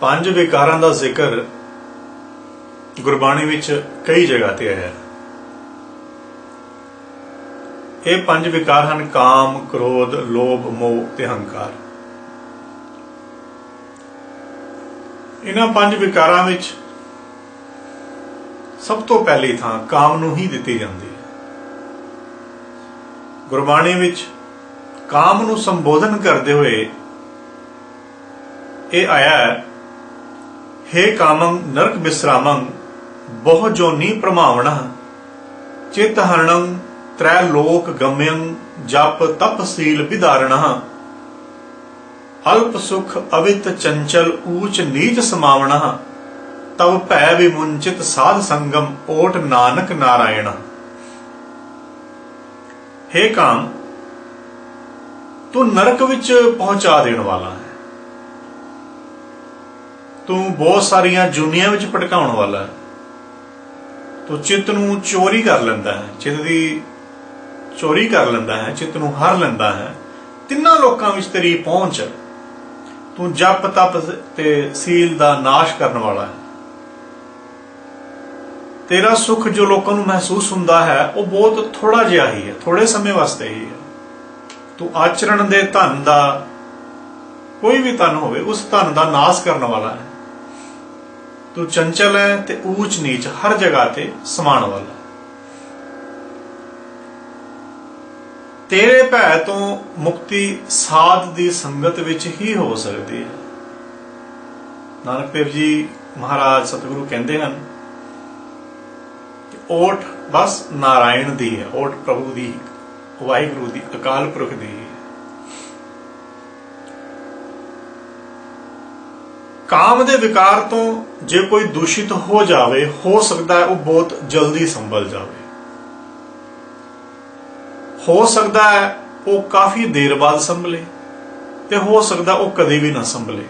ਪੰਜ ਵਿਕਾਰਾਂ ਦਾ ਜ਼ਿਕਰ ਗੁਰਬਾਣੀ ਵਿੱਚ ਕਈ ਜਗ੍ਹਾ ਤੇ ਆਇਆ ਹੈ। ਇਹ ਪੰਜ ਵਿਕਾਰ ਹਨ ਕਾਮ, ਕ੍ਰੋਧ, ਲੋਭ, ਮੋਹ ਤੇ ਹੰਕਾਰ। ਇਹਨਾਂ ਪੰਜ ਵਿਕਾਰਾਂ ਵਿੱਚ ਸਭ ਤੋਂ ਪਹਿਲੀ ਥਾਂ ਕਾਮ ਨੂੰ ਹੀ ਦਿੱਤੀ ਜਾਂਦੀ ਹੈ। ਗੁਰਬਾਣੀ ਵਿੱਚ ਕਾਮ ਨੂੰ ਸੰਬੋਧਨ ਕਰਦੇ ਹੋਏ ਇਹ ਆਇਆ ਹੈ ਹੇ ਕਾਮੰ, ਨਰਕ ਵਿਸਰਾਮੰ ਬਹੁ ਜੋਨੀ ਪ੍ਰਮਾਵਣਾ ਚਿਤ ਹਰਣੰ, ਤ੍ਰੈ ਲੋਕ ਗਮਯੰ, ਜਪ ਤਪ ਸੀਲ ਵਿਧਾਰਣਾ ਅਲਪ ਸੁਖ ਅਵਿਤ ਚੰਚਲ ਊਚ ਨੀਚ ਸਮਾਵਣਾ ਤਵ ਭੈ ਵਿਮੁੰਚਿਤ ਸਾਧ ਸੰਗਮ ਓਟ ਨਾਨਕ ਨਾਰਾਇਣ ਹੇ ਕਾਮ, ਤੂੰ ਨਰਕ ਵਿੱਚ ਪਹੁੰਚਾ ਦੇਣ ਵਾਲਾ ਹੈ। ਤੂੰ ਬਹੁਤ ਸਾਰੀਆਂ ਜੁਨੀਆਂ ਵਿੱਚ ਭਟਕਾਉਣ ਵਾਲਾ ਹੈ। ਤੂੰ ਚਿੱਤ ਨੂੰ ਚੋਰੀ ਕਰ ਲੈਂਦਾ ਹੈ। ਚਿੱਤ ਦੀ ਚੋਰੀ ਕਰ ਲੈਂਦਾ ਹੈ, ਚਿੱਤ ਨੂੰ ਹਰ ਲੈਂਦਾ ਹੈ। ਤਿੰਨਾਂ ਲੋਕਾਂ ਵਿੱਚ ਤੇਰੀ ਪਹੁੰਚ ਤੂੰ ਜਪ ਤਪ ਤੇ ਸੀਲ ਦਾ ਨਾਸ਼ ਕਰਨ ਵਾਲਾ ਹੈ। ਤੇਰਾ ਸੁਖ ਜੋ ਲੋਕਾਂ ਨੂੰ ਮਹਿਸੂਸ ਹੁੰਦਾ ਹੈ, ਉਹ ਬਹੁਤ ਥੋੜਾ ਜਿਹਾ ਹੀ ਹੈ ਥੋੜੇ ਸਮੇਂ ਵਾਸਤੇ ਹੀ ਹੈ। ਤੂੰ ਆਚਰਣ ਦੇ ਧਨ ਦਾ ਕੋਈ ਵੀ ਧਨ ਹੋਵੇ, ਉਸ ਧਨ ਦਾ ਨਾਸ਼ ਕਰਨ ਵਾਲਾ ਹੈ। ਤੂੰ ਚੰਚਲ ਹੈ ਤੇ ਊਚ ਨੀਚ ਹਰ ਜਗ੍ਹਾ ਤੇ ਸਮਾਨ ਵਾਲਾ। ਤੇਰੇ ਭੈ ਤੋਂ ਮੁਕਤੀ ਸਾਧ ਦੀ ਸੰਗਤ ਵਿੱਚ ਹੀ ਹੋ ਸਕਦੀ ਹੈ। ਨਾਨਕ ਦੇਵ ਜੀ ਮਹਾਰਾਜ ਸਤਿਗੁਰੂ ਕਹਿੰਦੇ ਹਨ ਕਿ ਓਟ ਬਸ ਨਾਰਾਇਣ ਦੀ ਹੈ, ਓਟ ਪ੍ਰਭੂ ਦੀ, ਵਾਹਿਗੁਰੂ ਦੀ, ਅਕਾਲ ਪੁਰਖ ਦੀ ਕਾਮ ਦੇ ਵਿਕਾਰ ਤੋਂ ਜੇ ਕੋਈ ਦੂਸ਼ਿਤ ਹੋ ਜਾਵੇ, ਹੋ ਸਕਦਾ ਹੈ ਉਹ ਬਹੁਤ ਜਲਦੀ ਸੰਭਲ ਜਾਵੇ। ਹੋ ਸਕਦਾ ਹੈ ਉਹ ਕਾਫੀ ਦੇਰ ਬਾਅਦ ਸੰਭਲੇ ਤੇ ਹੋ ਸਕਦਾ ਉਹ ਕਦੇ ਵੀ ਨਾ ਸੰਭਲੇ।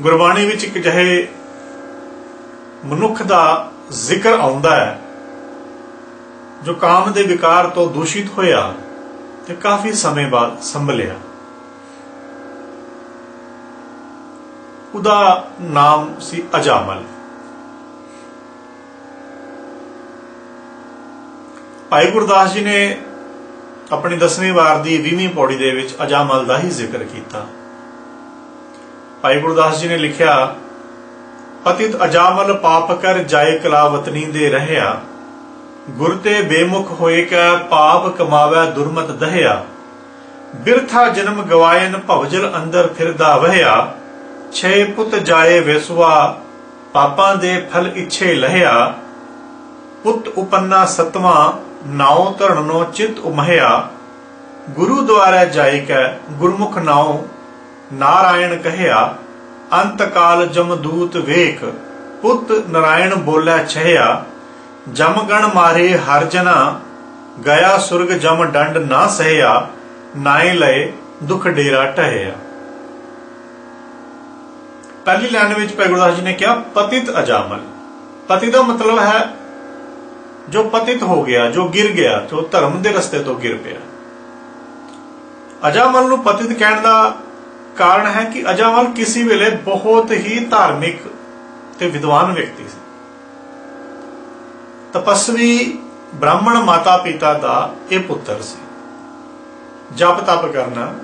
ਗੁਰਬਾਣੀ ਵਿੱਚ ਇੱਕ ਜਿਹੇ ਮਨੁੱਖ ਦਾ ਜ਼ਿਕਰ ਆਉਂਦਾ ਹੈ, ਜੋ ਕਾਮ ਦੇ ਵਿਕਾਰ ਤੋਂ ਦੂਸ਼ਿਤ ਹੋਇਆ ਤੇ ਕਾਫੀ ਸਮੇਂ ਬਾਅਦ ਸੰਭਲਿਆ। ਉਹਦਾ ਨਾਮ ਸੀ ਅਜਾਮਲ। ਭਾਈ ਗੁਰਦਾਸ ਜੀ ਨੇ ਆਪਣੀ 10ਵੀਂ ਵਾਰ ਦੀ 20ਵੀਂ ਪੌੜੀ ਦੇ ਵਿੱਚ ਅਜਾਮਲ ਦਾ ਹੀ ਜ਼ਿਕਰ ਕੀਤਾ। ਭਾਈ ਗੁਰਦਾਸ ਜੀ ਨੇ ਲਿਖਿਆ, ਪਤਿਤ ਅਜਾਮਲ ਪਾਪ ਕਰ ਜਾਏ ਕਲਾਵਤਨੀ ਦੇ ਰਹਿਆ, ਗੁਰ ਤੇ ਬੇਮੁਖ ਹੋਏ ਕੈ ਪਾਪ ਕਮਾਵੈ ਦੁਰਮਤ ਦਹਿਆ, ਬਿਰਥਾ ਜਨਮ ਗਵਾਇਨ ਭਵਜਲ ਅੰਦਰ ਫਿਰਦਾ ਵਹਿਆ ਛੇ ਪੁੱਤ ਜਾਏ ਵਿਸਵਾ ਪਾਪਾਂ ਦੇ ਫਲ ਇਛੇ ਲਹਿਆ। ਪੁੱਤ ਉਪੰਨਾ ਸਤਵਾਂ, ਨਾਉ ਧਰਨੋ ਚਿਤ ਉਮਹਿਆ। ਗੁਰੂ ਦੁਆਰਾ ਜਾਇ ਕੈ ਗੁਰਮੁਖ ਨਾਉ, ਨਾਰਾਇਣ ਕਹਿਆ, ਅੰਤ ਕਾਲ ਜਮਦੂਤ ਵੇਖ, ਪੁੱਤ ਨਾਰਾਇਣ ਬੋਲੇ ਛਹਿਆ। ਜਮ ਗਣ ਮਾਰੇ ਹਰ ਜਨਾ, ਗਿਆ ਸੁਰਗ ਜਮ ਡੰਡ ਨਾ ਸਹਿਆ ਨਾਏ ਲਏ ਦੁਖ ਡੇਰਾ ਟਹਿਆ। ਪਹਿਲੀ ਲਾਈਨ ਵਿੱਚ ਭਾਈ ਗੁਰਦਾਸ ਜੀ ਨੇ ਕਿਹਾ, ਪਤਿਤ ਅਜਾਮਲ। ਪਤੀ ਦਾ ਮਤਲਬ ਹੈ, ਜੋ ਪਤਿਤ ਹੋ ਗਿਆ, ਜੋ ਗਿਰ ਗਿਆ ਜੋ ਧਰਮ ਦੇ ਰਸਤੇ ਤੋਂ ਗਿਰ ਪਿਆ। ਅਜਾਮਲ ਨੂੰ ਪਤਿਤ ਕਹਿਣ ਦਾ ਕਾਰਨ ਹੈ ਕਿ ਅਜਾਮਲ ਕਿਸੇ ਵੇਲੇ ਬਹੁਤ ਹੀ ਧਾਰਮਿਕ ਤੇ ਵਿਦਵਾਨ ਵਿਅਕਤੀ ਸੀ। ਤਪਸਵੀ ਬ੍ਰਾਹਮਣ ਮਾਤਾ ਪਿਤਾ ਦਾ ਇਹ ਪੁੱਤਰ ਸੀ। ਜਪ ਤਪ ਕਰਨਾ,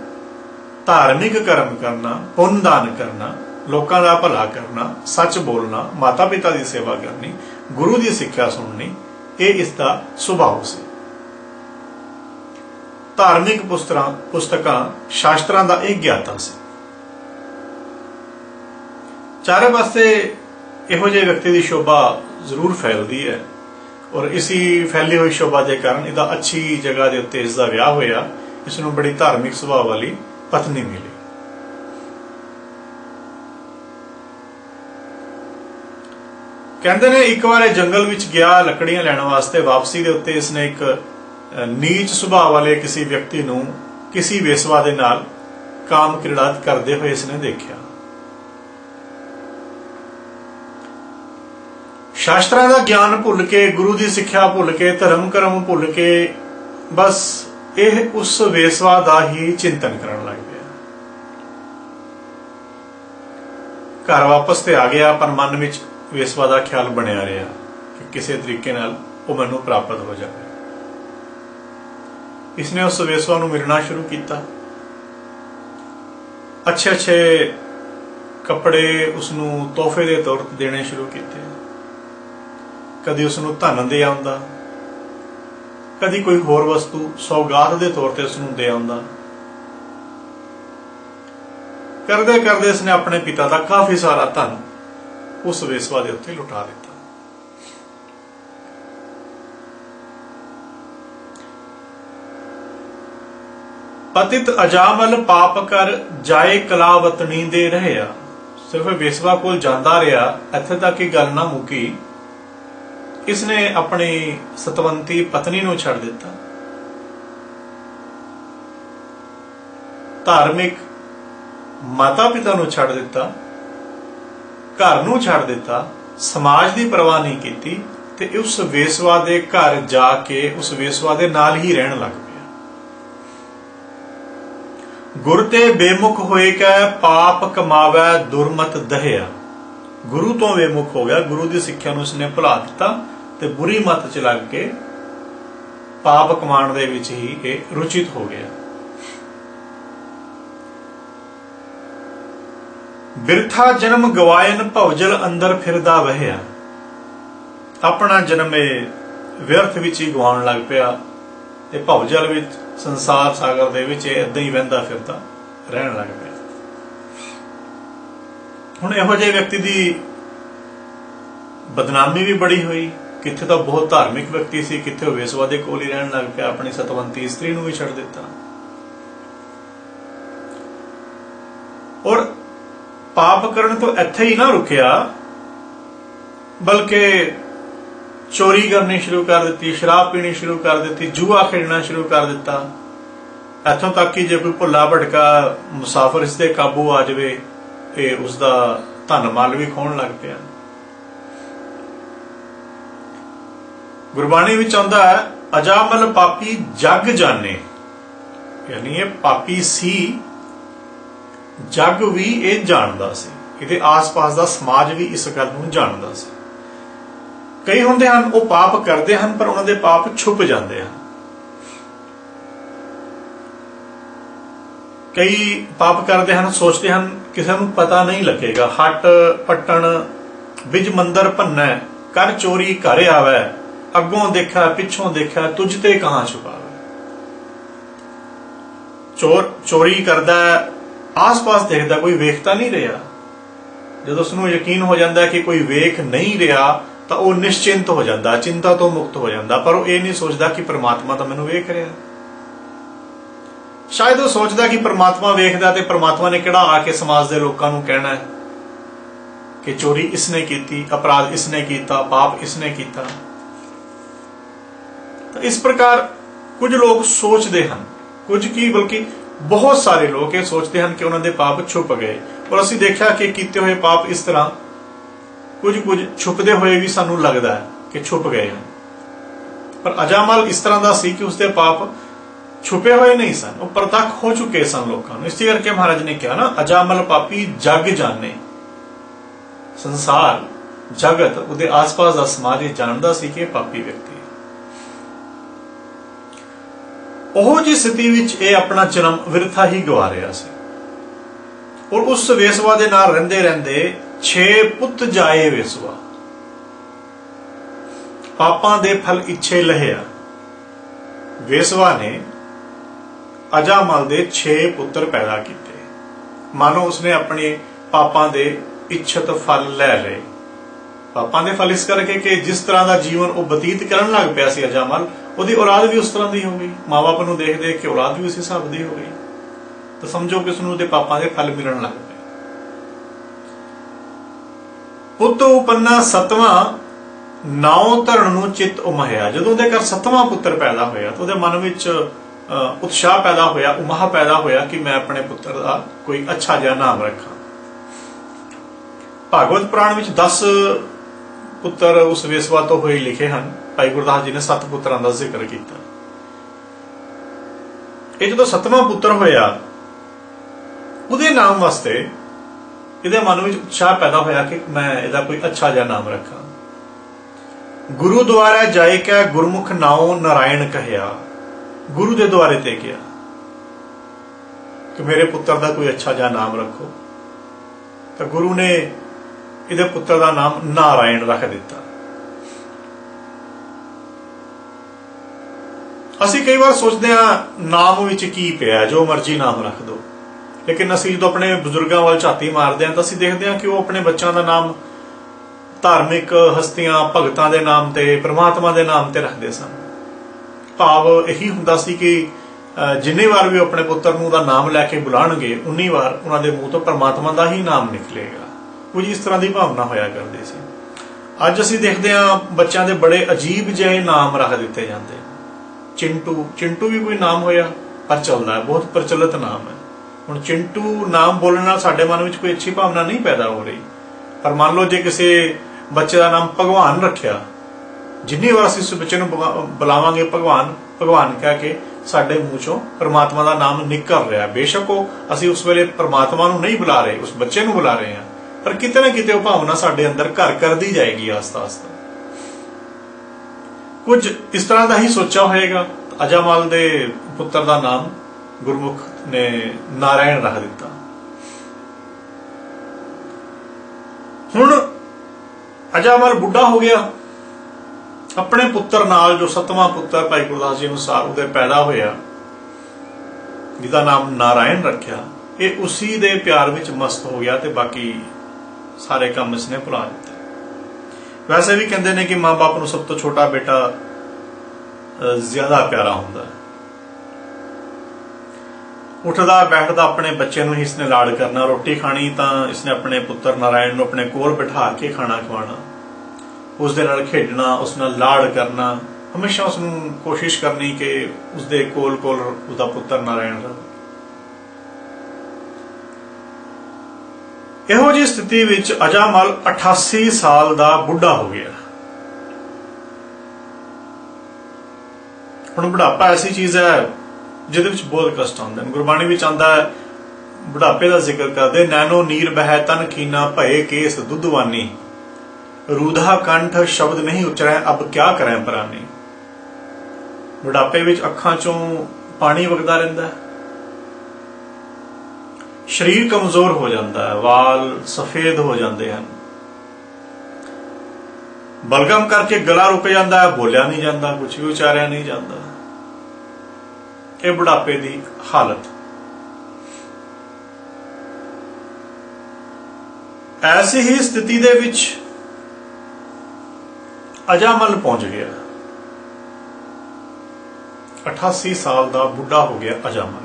ਧਾਰਮਿਕ ਕਰਮ ਕਰਨਾ, ਪੁੰਨ ਦਾਨ ਕਰਨਾ ਲੋਕਾਂ ਦਾ ਭਲਾ ਕਰਨਾ, ਸੱਚ ਬੋਲਣਾ ਮਾਤਾ ਪਿਤਾ ਦੀ ਸੇਵਾ ਕਰਨੀ, ਗੁਰੂ ਦੀ ਸਿੱਖਿਆ ਸੁਣਨੀ, ਇਹ ਇਸ ਦਾ ਸੁਭਾਅ ਸੀ। ਧਾਰਮਿਕ ਪੁਸਤਕਾਂ ਪੁਸਤਕਾਂ, ਸ਼ਾਸਤਰਾਂ ਦਾ ਇਹ ਗਿਆਤਾ ਸੀ। ਚਾਰੇ ਪਾਸੇ ਇਹੋ ਜਿਹੇ ਵਿਅਕਤੀ ਦੀ ਸ਼ੋਭਾ ਜ਼ਰੂਰ ਫੈਲਦੀ ਹੈ ਔਰ ਇਸੀ ਫੈਲੀ ਹੋਈ ਸ਼ੋਭਾ ਦੇ ਕਾਰਨ ਇਹਦਾ ਅੱਛੀ ਜਗ੍ਹਾ ਦੇ ਉੱਤੇ ਇਸ ਦਾ ਵਿਆਹ ਹੋਇਆ ਇਸ ਨੂੰ ਬੜੀ ਧਾਰਮਿਕ ਸੁਭਾਅ ਵਾਲੀ ਪਤਨੀ ਮਿਲੀ। ਕਹਿੰਦੇ ਨੇ ਇੱਕ ਵਾਰ ਇਹ ਜੰਗਲ ਵਿੱਚ ਗਿਆ, ਲੱਕੜੀਆਂ ਲੈਣ ਵਾਸਤੇ ਵਾਪਸੀ ਦੇ ਉੱਤੇ ਇਸਨੇ ਇੱਕ ਨੀਚ ਸੁਭਾਅ ਵਾਲੇ ਕਿਸੇ ਵਿਅਕਤੀ ਨੂੰ ਕਿਸੇ ਵੇਸਵਾ ਦੇ ਨਾਲ ਕਾਮ ਕਿਰੜਾ ਕਰਦੇ ਹੋਏ ਇਸਨੇ ਦੇਖਿਆ। ਸ਼ਾਸਤਰਾਂ ਦਾ ਗਿਆਨ ਭੁੱਲ ਕੇ, ਗੁਰੂ ਦੀ ਸਿੱਖਿਆ ਭੁੱਲ ਕੇ, ਧਰਮ ਕਰਮ ਭੁੱਲ ਕੇ, ਬਸ ਇਹ ਉਸ ਵੇਸਵਾ ਦਾ ਹੀ ਚਿੰਤਨ ਕਰਨ ਲੱਗ ਪਿਆ। ਘਰ ਵਾਪਸ ਤੇ ਆ ਗਿਆ, ਪਰ ਮਨ ਵਿੱਚ ਵੇਸਵਾ ਦਾ ਖਿਆਲ ਬਣਿਆ ਰਿਹਾ ਕਿ ਕਿਸੇ ਤਰੀਕੇ ਨਾਲ ਉਹ ਮੈਨੂੰ ਪ੍ਰਾਪਤ ਹੋ ਜਾਵੇ। ਇਸਨੇ ਉਸ ਵੇਸਵਾ ਨੂੰ ਮਿਲਣਾ ਸ਼ੁਰੂ ਕੀਤਾ। ਅੱਛੇ ਅੱਛੇ ਕੱਪੜੇ ਉਸ ਨੂੰ ਤੋਹਫੇ ਦੇ ਤੌਰ ਤੇ ਦੇਣੇ ਸ਼ੁਰੂ ਕੀਤੇ। ਕਦੀ ਉਸ ਨੂੰ ਧਨ ਦੇ ਆਉਂਦਾ, ਕਦੀ ਕੋਈ ਹੋਰ ਵਸਤੂ ਸੌਗਾਤ ਦੇ ਤੌਰ ਤੇ ਉਸ ਨੂੰ ਦੇ ਆਉਂਦਾ। ਕਰਦੇ ਕਰਦੇ ਉਸਨੇ ਆਪਣੇ ਪਿਤਾ ਦਾ ਕਾਫੀ ਸਾਰਾ ਧਨ ਉਸ ਵੇਸਵਾ ਦੇ ਉੱਤੇ ਲੁਟਾ ਦਿੱਤਾ। ਪਤਿਤ ਅਜਾਮਲ ਪਾਪ ਕਰ ਜਾਏ ਕਲਾਵਤਣੀ ਦੇ ਰਹਿਆ। ਸਿਰਫ ਵੇਸਵਾ ਕੋਲ ਜਾਂਦਾ ਰਿਹਾ, ਇੱਥੇ ਤੱਕ ਹੀ ਗੱਲ ਨਾ ਮੁੱਕੀ। ਇਸਨੇ ਆਪਣੀ ਸਤਵੰਤੀ ਪਤਨੀ ਨੂੰ ਛੱਡ ਦਿੱਤਾ। ਧਾਰਮਿਕ ਮਾਤਾ ਪਿਤਾ ਨੂੰ ਛੱਡ ਦਿੱਤਾ। ਘਰ ਨੂੰ ਛੱਡ ਦਿੱਤਾ, ਸਮਾਜ ਦੀ ਪਰਵਾਹ ਨਹੀਂ ਕੀਤੀ ਤੇ ਉਸ ਵੇਸਵਾ ਦੇ ਘਰ ਜਾ ਕੇ ਉਸ ਵੇਸਵਾ ਦੇ ਨਾਲ ਹੀ ਰਹਿਣ ਲੱਗ ਪਿਆ। ਗੁਰ ਤੇ ਬੇਮੁਖ ਹੋਏ ਕੈ ਪਾਪ ਕਮਾਵੈ ਦੁਰਮਤ ਦਹਿਆ। ਗੁਰੂ ਤੋਂ ਬੇਮੁਖ ਹੋ ਗਿਆ, ਗੁਰੂ ਦੀ ਸਿੱਖਿਆ ਨੂੰ ਉਸਨੇ ਭੁਲਾ ਦਿੱਤਾ ਤੇ ਬੁਰੀ ਮਤ ਚ ਲੱਗ ਕੇ ਪਾਪ ਕਮਾਉਣ ਦੇ ਵਿੱਚ ਹੀ ਇਹ ਰੁਚਿਤ ਹੋ ਗਿਆ। ਬਿਰਥਾ ਜਨਮ ਗਵਾਇਨ ਭਵਜਲ ਅੰਦਰ ਫਿਰਦਾ ਵਹਿਆ। ਆਪਣਾ ਜਨਮ ਇਹ ਵਿਅਰਥ ਵਿੱਚ ਹੀ ਗਵਾਉਣ ਲੱਗ ਪਿਆ। ਤੇ ਭਵਜਲ ਵਿੱਚ, ਸੰਸਾਰ ਸਾਗਰ ਦੇ ਵਿੱਚ ਇਹ ਇਦਾਂ ਹੀ ਵਹਿੰਦਾ ਫਿਰਦਾ, ਰਹਿਣ ਲੱਗ ਪਿਆ। ਹੁਣ ਇਹੋ ਜਿਹੇ ਵਿਅਕਤੀ ਦੀ ਬਦਨਾਮੀ ਵੀ ਬੜੀ ਹੋਈ। ਕਿੱਥੇ ਤਾਂ ਬਹੁਤ ਧਾਰਮਿਕ ਵਿਅਕਤੀ ਸੀ, ਕਿੱਥੇ ਉਹ ਵੇਸਵਾ ਦੇ ਕੋਲ ਹੀ ਰਹਿਣ ਲੱਗ ਪਿਆ। ਆਪਣੀ ਸਤਵੰਤੀ ਇਸਤਰੀ ਨੂੰ ਵੀ ਛੱਡ ਦਿੱਤਾ ਔਰ ਪਾਪ ਕਰਨ ਤੋਂ ਇੱਥੇ ਹੀ ਨਾ ਰੁਕਿਆ, ਬਲਕਿ ਚੋਰੀ ਕਰਨੀ ਸ਼ੁਰੂ ਕਰ ਦਿੱਤੀ, ਸ਼ਰਾਬ ਪੀਣੀ ਸ਼ੁਰੂ ਕਰ ਦਿੱਤੀ, ਜੂਆ ਖੇਡਣਾ ਸ਼ੁਰੂ ਕਰ ਦਿੱਤਾ। ਇੱਥੋਂ ਤੱਕ ਕਿ ਜੇ ਕੋਈ ਭੁੱਲਾ ਭਟਕਾ ਮੁਸਾਫਰ ਇਸ ਦੇ ਕਾਬੂ ਆ ਜਾਵੇ, ਤੇ ਉਸ ਦਾ ਧਨ ਮਾਲ ਵੀ ਖੋਣ ਲੱਗ ਪਿਆ। ਗੁਰਬਾਣੀ ਵਿੱਚ ਆਉਂਦਾ ਹੈ ਅਜਾਮਲ ਪਾਪੀ ਜਗ ਜਾਣੇ। ਯਾਨੀ ਇਹ ਪਾਪੀ ਸੀ ਜੱਗ ਵੀ ਇਹ ਜਾਣਦਾ ਸੀ ਇਹਦੇ ਆਸ-ਪਾਸ ਦਾ ਸਮਾਜ ਵੀ ਇਸ ਗੱਲ ਨੂੰ ਜਾਣਦਾ ਸੀ। ਕਈ ਹੁੰਦੇ ਹਨ, ਉਹ ਪਾਪ ਕਰਦੇ ਹਨ, ਪਰ ਉਹਨਾਂ ਦੇ ਪਾਪ ਛੁਪ ਜਾਂਦੇ ਹਨ। ਕਈ ਪਾਪ ਕਰਦੇ ਹਨ, ਸੋਚਦੇ ਹਨ, ਕਿਸੇ ਨੂੰ ਪਤਾ ਨਹੀਂ ਲੱਗੇਗਾ। ਹੱਟ, ਪੱਟਣ, ਬਿਜ ਮੰਦਰ ਭੰਨੈ, ਕਰ ਚੋਰੀ ਘਰ ਆਵੈ, ਅੱਗੋਂ ਦੇਖਿਆ ਪਿੱਛੋਂ ਦੇਖਿਆ ਤੁਝ ਤੇ ਕਹਾਂ ਛੁਪਾਵੇ। ਚੋਰ, ਚੋਰੀ ਕਰਦਾ ਆਸ-ਪਾਸ ਦੇਖਦਾ ਕੋਈ ਵੇਖਤਾ ਨਹੀਂ ਰਿਹਾ। ਜਦੋਂ ਉਸ ਨੂੰ ਯਕੀਨ ਹੋ ਜਾਂਦਾ ਕਿ ਕੋਈ ਵੇਖ ਨਹੀਂ ਰਿਹਾ, ਤਾਂ ਉਹ ਨਿਸ਼ਚਿੰਤ ਹੋ ਜਾਂਦਾ, ਚਿੰਤਾ ਤੋਂ ਮੁਕਤ ਹੋ ਜਾਂਦਾ, ਪਰ ਉਹ ਇਹ ਨਹੀਂ ਸੋਚਦਾ ਕਿ ਪ੍ਰਮਾਤਮਾ ਤਾਂ ਮੈਨੂੰ ਵੇਖ ਰਿਹਾ। ਸ਼ਾਇਦ ਉਹ ਸੋਚਦਾ ਕਿ ਪ੍ਰਮਾਤਮਾ ਵੇਖਦਾ ਤੇ ਪ੍ਰਮਾਤਮਾ ਨੇ ਕਿਹੜਾ ਆ ਕੇ ਸਮਾਜ ਦੇ ਲੋਕਾਂ ਨੂੰ ਕਹਿਣਾ ਹੈ ਕਿ ਚੋਰੀ ਇਸਨੇ ਕੀਤੀ, ਅਪਰਾਧ ਇਸਨੇ ਕੀਤਾ, ਪਾਪ ਇਸਨੇ ਕੀਤਾ। ਤਾਂ ਇਸ ਪ੍ਰਕਾਰ ਕੁਝ ਲੋਕ ਸੋਚਦੇ ਹਨ। ਕੁਝ ਕੀ ਬਲਕਿ ਬਹੁਤ ਸਾਰੇ ਲੋਕ ਇਹ ਸੋਚਦੇ ਹਨ ਕਿ ਉਹਨਾਂ ਦੇ ਪਾਪ ਛੁਪ ਗਏ। ਔਰ ਅਸੀਂ ਦੇਖਿਆ ਕਿ ਕੀਤੇ ਹੋਏ ਪਾਪ ਇਸ ਤਰ੍ਹਾਂ ਕੁਝ ਕੁਝ ਛੁਪਦੇ ਹੋਏ ਵੀ ਸਾਨੂੰ ਲੱਗਦਾ ਹੈ ਕਿ ਛੁਪ ਗਏ ਹਨ। ਪਰ ਅਜਾਮਲ ਇਸ ਤਰ੍ਹਾਂ ਦਾ ਸੀ ਕਿ ਉਸਦੇ ਪਾਪ ਛੁਪੇ ਹੋਏ ਨਹੀਂ ਸਨ, ਉਹ ਪ੍ਰਤੱਖ ਹੋ ਚੁੱਕੇ ਸਨ ਲੋਕਾਂ ਨੂੰ। ਇਸੇ ਕਰਕੇ ਮਹਾਰਾਜ ਨੇ ਕਿਹਾ ਨਾ, ਅਜਾਮਲ ਪਾਪੀ ਜਗ ਜਾਣੇ। ਸੰਸਾਰ, ਜਗਤ, ਉਹਦੇ ਆਸ-ਪਾਸ ਦਾ ਸਮਾਜ ਇਹ ਜਾਣਦਾ ਸੀ ਕਿ ਪਾਪੀ ਵਿਅਕਤੀ ਉਹ ਜੀ ਸਥਿਤੀ ਵਿੱਚ ਇਹ ਆਪਣਾ ਜਨਮ ਵਿਰਥਾ ਹੀ ਗਵਾ ਰਿਹਾ ਸੀ। ਔਰ ਉਸ ਵੇਸਵਾ ਦੇ ਨਾਲ ਰਹਿੰਦੇ ਰਹਿੰਦੇ 6 ਪੁੱਤ ਜਾਏ ਵੇਸਵਾ। ਪਾਪਾਂ ਦੇ ਫਲ ਇੱਛੇ ਲਹਿਆ। ਵੇਸਵਾ ਨੇ ਅਜਾਮਲ ਦੇ 6 ਪੁੱਤਰ ਪੈਦਾ ਕੀਤੇ। ਮਾਨੋ ਉਸਨੇ ਆਪਣੇ ਪਾਪਾਂ ਦੇ ਇੱਛਤ ਫਲ ਲੈ ਲਏ। ਪਾਪਾਂ ਦੇ ਫਲ ਇਸ ਕਰਕੇ ਕਿ ਜਿਸ ਤਰ੍ਹਾਂ ਦਾ ਜੀਵਨ ਉਹ ਬਤੀਤ ਕਰਨ ਲੱਗ ਪਿਆ ਸੀ ਅਜਾਮਲ ਉਹਦੀ ਔਲਾਦ ਵੀ ਉਸ ਤਰ੍ਹਾਂ ਦੀ ਹੋ ਗਈ ਮਾਪੇ ਨੂੰ ਦੇਖ ਦੇਖ ਕੇ ਔਲਾਦ ਵੀ ਉਸ ਹਿਸਾਬ ਦੀ ਹੋ ਗਈ ਤਾਂ ਸਮਝੋ ਕਿ ਉਸ ਨੂੰ ਉਹਦੇ ਪਾਪਾਂ ਦੇ ਫਲ ਮਿਲਣ ਲੱਗ ਪਏ। ਪੁੱਤ ਉਪੰਨਾ ਸਤਵਾਂ ਨਾਉ ਧਰਨ ਨੂੰ ਚਿੱਤ ਉਮਹਿਆ। ਜਦੋਂ ਉਹਦੇ ਘਰ ਸਤਵਾਂ ਪੁੱਤਰ ਪੈਦਾ ਹੋਇਆ ਤਾਂ ਉਹਦੇ ਮਨ ਵਿੱਚ ਅ, ਉਤਸ਼ਾਹ ਪੈਦਾ ਹੋਇਆ ਉਮਹ ਪੈਦਾ ਹੋਇਆ ਕਿ ਮੈਂ ਆਪਣੇ ਪੁੱਤਰ ਦਾ ਕੋਈ ਅੱਛਾ ਜਿਹਾ ਨਾਮ ਰੱਖਾਂ। ਭਾਗਵਤ ਪੁਰਾਣ ਵਿੱਚ 10 ਪੁੱਤਰ ਉਸ ਵੇਸਵਾ ਤੋਂ ਹੋਏ ਲਿਖੇ ਹਨ। ਭਾਈ ਗੁਰਦਾਸ ਜੀ ਨੇ ਸੱਤ ਪੁੱਤਰਾਂ ਦਾ ਜ਼ਿਕਰ ਕੀਤਾ। ਇਹ ਜਦੋਂ ਸਤਵਾਂ ਪੁੱਤਰ ਹੋਇਆ, ਉਹਦੇ ਨਾਮ ਵਾਸਤੇ ਇਹਦੇ ਮਨ ਵਿੱਚ ਉਤਸ਼ਾਹ ਪੈਦਾ ਹੋਇਆ ਕਿ ਮੈਂ ਇਹਦਾ ਕੋਈ ਅੱਛਾ ਜਿਹਾ ਨਾਮ ਰੱਖਾਂ। ਗੁਰੂ ਦੁਆਰਾ ਜਾਏ ਕੈ ਗੁਰਮੁਖ ਨਾਉ ਨਾਰਾਇਣ ਕਹਿਆ। ਗੁਰੂ ਦੇ ਦੁਆਰੇ ਤੇ ਗਿਆ ਕਿ ਮੇਰੇ ਪੁੱਤਰ ਦਾ ਕੋਈ ਅੱਛਾ ਜਿਹਾ ਨਾਮ ਰੱਖੋ। ਤਾਂ ਗੁਰੂ ਨੇ ਇਹਦੇ ਪੁੱਤਰ ਦਾ ਨਾਮ ਨਾਰਾਇਣ ਰੱਖ ਦਿੱਤਾ। ਅਸੀਂ ਕਈ ਵਾਰ ਸੋਚਦੇ ਹਾਂ ਨਾਮ ਵਿੱਚ ਕੀ ਪਿਆ ਜੋ ਮਰਜ਼ੀ ਨਾਮ ਰੱਖ ਦੋ। ਲੇਕਿਨ ਅਸੀਂ ਜਦੋਂ ਆਪਣੇ ਬਜ਼ੁਰਗਾਂ ਵੱਲ ਝਾਤੀ ਮਾਰਦੇ ਹਾਂ ਤਾਂ ਅਸੀਂ ਦੇਖਦੇ ਹਾਂ ਕਿ ਉਹ ਆਪਣੇ ਬੱਚਿਆਂ ਦਾ ਨਾਮ ਧਾਰਮਿਕ ਹਸਤੀਆਂ ਭਗਤਾਂ ਦੇ ਨਾਮ ਤੇ ਪ੍ਰਮਾਤਮਾ ਦੇ ਨਾਮ ਤੇ ਰੱਖਦੇ ਸਨ। ਭਾਵ ਇਹੀ ਹੁੰਦਾ ਸੀ ਕਿ ਅਹ, ਜਿੰਨੀ ਵਾਰ ਵੀ ਉਹ ਆਪਣੇ ਪੁੱਤਰ ਨੂੰ ਉਹਦਾ ਨਾਮ ਲੈ ਕੇ ਬੁਲਾਣਗੇ ਉਨੀ ਵਾਰ ਉਹਨਾਂ ਦੇ ਮੂੰਹ ਤੋਂ ਪ੍ਰਮਾਤਮਾ ਦਾ ਹੀ ਨਾਮ ਨਿਕਲੇਗਾ। ਕੁਝ ਇਸ ਤਰ੍ਹਾਂ ਦੀ ਭਾਵਨਾ ਹੋਇਆ ਕਰਦੀ ਸੀ। ਅੱਜ ਅਸੀਂ ਦੇਖਦੇ ਹਾਂ ਬੱਚਿਆਂ ਦੇ ਬੜੇ ਅਜੀਬ ਜਿਹੇ ਨਾਮ ਰੱਖ ਦਿੱਤੇ ਜਾਂਦੇ ਚਿੰਟੂ ਚਿੰਟੂ ਵੀ ਕੋਈ ਨਾਮ ਹੋਇਆ, ਪਰ ਚੱਲਦਾ ਹੈ, ਬਹੁਤ ਪ੍ਰਚਲਿਤ ਨਾਮ ਹੈ। ਹੁਣ ਚਿੰਟੂ ਨਾਮ ਬੋਲਣ ਨਾਲ ਸਾਡੇ ਮਨ ਵਿੱਚ ਕੋਈ ਅੱਛੀ ਭਾਵਨਾ ਨਹੀਂ ਪੈਦਾ ਹੋ ਰਹੀ। ਪਰ ਮੰਨ ਲਓ ਜੇ ਕਿਸੇ ਬੱਚੇ ਦਾ ਨਾਮ ਭਗਵਾਨ ਰੱਖਿਆ, ਜਿੰਨੀ ਵਾਰ ਅਸੀਂ ਉਸ ਬੱਚੇ ਨੂੰ ਬੁਲਾਵਾਂਗੇ ਭਗਵਾਨ ਭਗਵਾਨ ਕਹਿ ਕੇ ਸਾਡੇ ਮੂੰਹ ਚੋਂ ਪ੍ਰਮਾਤਮਾ ਦਾ ਨਾਮ ਨਿਕਲ ਰਿਹਾ ਬੇਸ਼ੱਕ ਉਹ ਅਸੀਂ ਉਸ ਵੇਲੇ ਪ੍ਰਮਾਤਮਾ ਨੂੰ ਨਹੀਂ ਬੁਲਾ ਰਹੇ, ਉਸ ਬੱਚੇ ਨੂੰ ਬੁਲਾ ਰਹੇ ਹਾਂ, ਪਰ ਕਿਤੇ ਨਾ ਕਿਤੇ ਉਹ ਭਾਵਨਾ ਸਾਡੇ ਅੰਦਰ ਘਰ ਕਰਦੀ ਜਾਏਗੀ ਆਸਤਾ ਆਸਤਾ ਕੁਝ ਇਸ ਤਰ੍ਹਾਂ ਦਾ ਹੀ ਸੋਚਿਆ ਹੋਏਗਾ। ਅਜਾਮਲ ਦੇ ਪੁੱਤਰ ਦਾ ਨਾਮ ਗੁਰਮੁਖ ਨੇ ਨਾਰਾਇਣ ਰੱਖ ਦਿੱਤਾ। ਹੁਣ ਅਜਾਮਲ ਬੁੱਢਾ ਹੋ ਗਿਆ। ਆਪਣੇ ਪੁੱਤਰ ਨਾਲ ਜੋ ਸਤਵਾਂ ਪੁੱਤਰ ਭਾਈ ਗੁਰਦਾਸ ਜੀ ਅਨੁਸਾਰ ਉਹਦੇ ਪੈਦਾ ਹੋਇਆ, ਜਿਹਦਾ ਨਾਮ ਨਾਰਾਇਣ ਰੱਖਿਆ, ਇਹ ਉਸੀ ਦੇ ਪਿਆਰ ਵਿੱਚ ਮਸਤ ਹੋ ਗਿਆ ਤੇ ਬਾਕੀ ਸਾਰੇ ਕੰਮ ਇਸਨੇ ਭੁਲਾ ਦਿੱਤੇ। ਵੈਸੇ ਵੀ ਕਹਿੰਦੇ ਨੇ ਕਿ ਮਾਂ-ਬਾਪ ਨੂੰ ਸਭ ਤੋਂ ਛੋਟਾ ਬੇਟਾ ਜ਼ਿਆਦਾ ਪਿਆਰਾ ਹੁੰਦਾ ਹੈ। ਉੱਠਦਾ, ਬੈਠਦਾ, ਆਪਣੇ ਬੱਚੇ ਨੂੰ ਹੀ ਇਸਨੇ ਲਾਡ ਕਰਨਾ, ਰੋਟੀ ਖਾਣੀ ਤਾਂ ਇਸਨੇ ਆਪਣੇ ਪੁੱਤਰ ਨਾਰਾਇਣ ਨੂੰ ਆਪਣੇ ਕੋਲ ਬਿਠਾ ਕੇ ਖਾਣਾ ਖਵਾਉਣਾ। ਉਸ ਦੇ ਨਾਲ ਖੇਡਣਾ, ਉਸ ਨਾਲ ਲਾਡ ਕਰਨਾ, ਹਮੇਸ਼ਾ ਉਸ ਨੂੰ ਕੋਸ਼ਿਸ਼ ਕਰਨੀ ਕਿ ਉਸ ਦੇ ਕੋਲ ਕੋਲ ਉਹਦਾ ਪੁੱਤਰ ਨਾਰਾਇਣ ਰਹੇ। ਇਹੋ ਜਿਹੀ ਸਥਿਤੀ ਵਿੱਚ ਅਜਾਮਲ 88 ਸਾਲ ਦਾ ਬੁੱਢਾ ਹੋ ਗਿਆ। ਹੁਣ ਬੁਢਾਪਾ ਐਸੀ ਚੀਜ਼ ਹੈ, ਜਿਹਦੇ ਵਿੱਚ ਬਹੁਤ ਕਸ਼ਟ ਆਉਂਦੇ ਨੇ। ਗੁਰਬਾਣੀ ਵਿੱਚ ਆਉਂਦਾ ਹੈ, ਬੁਢਾਪੇ ਦਾ ਜ਼ਿਕਰ ਕਰਦੇ ਨੈਨੋ ਨੀਰ ਬਹਿ ਤਨ ਕੀਨਾ ਭਏ ਕੇਸ ਦੁੱਧਵਾਨੀ ਰੂਧਾ ਕੰਠ ਸ਼ਬਦ ਨਹੀਂ ਉਚਰੈ, ਅਬ ਕਿਆ ਕਰੈ ਪ੍ਰਾਨੀ। ਬੁਢਾਪੇ ਵਿੱਚ ਅੱਖਾਂ ਚੋਂ ਪਾਣੀ ਵਗਦਾ ਰਹਿੰਦਾ ਹੈ। ਸਰੀਰ ਕਮਜ਼ੋਰ ਹੋ ਜਾਂਦਾ ਹੈ, ਵਾਲ ਸਫੇਦ ਹੋ ਜਾਂਦੇ ਹਨ। ਬਲਗਮ ਕਰਕੇ ਗਲਾ ਰੁਕ ਜਾਂਦਾ ਹੈ, ਬੋਲਿਆ ਨਹੀਂ ਜਾਂਦਾ ਕੁਝ ਵੀ ਉਚਾਰਿਆ ਨਹੀਂ ਜਾਂਦਾ। ਇਹ ਬੁਢਾਪੇ ਦੀ ਹਾਲਤ। ਐਸੀ ਹੀ ਸਥਿਤੀ ਦੇ ਵਿੱਚ ਅਜਾਮਲ ਪਹੁੰਚ ਗਿਆ। 88 ਸਾਲ ਦਾ ਬੁੱਢਾ ਹੋ ਗਿਆ ਅਜਾਮਲ।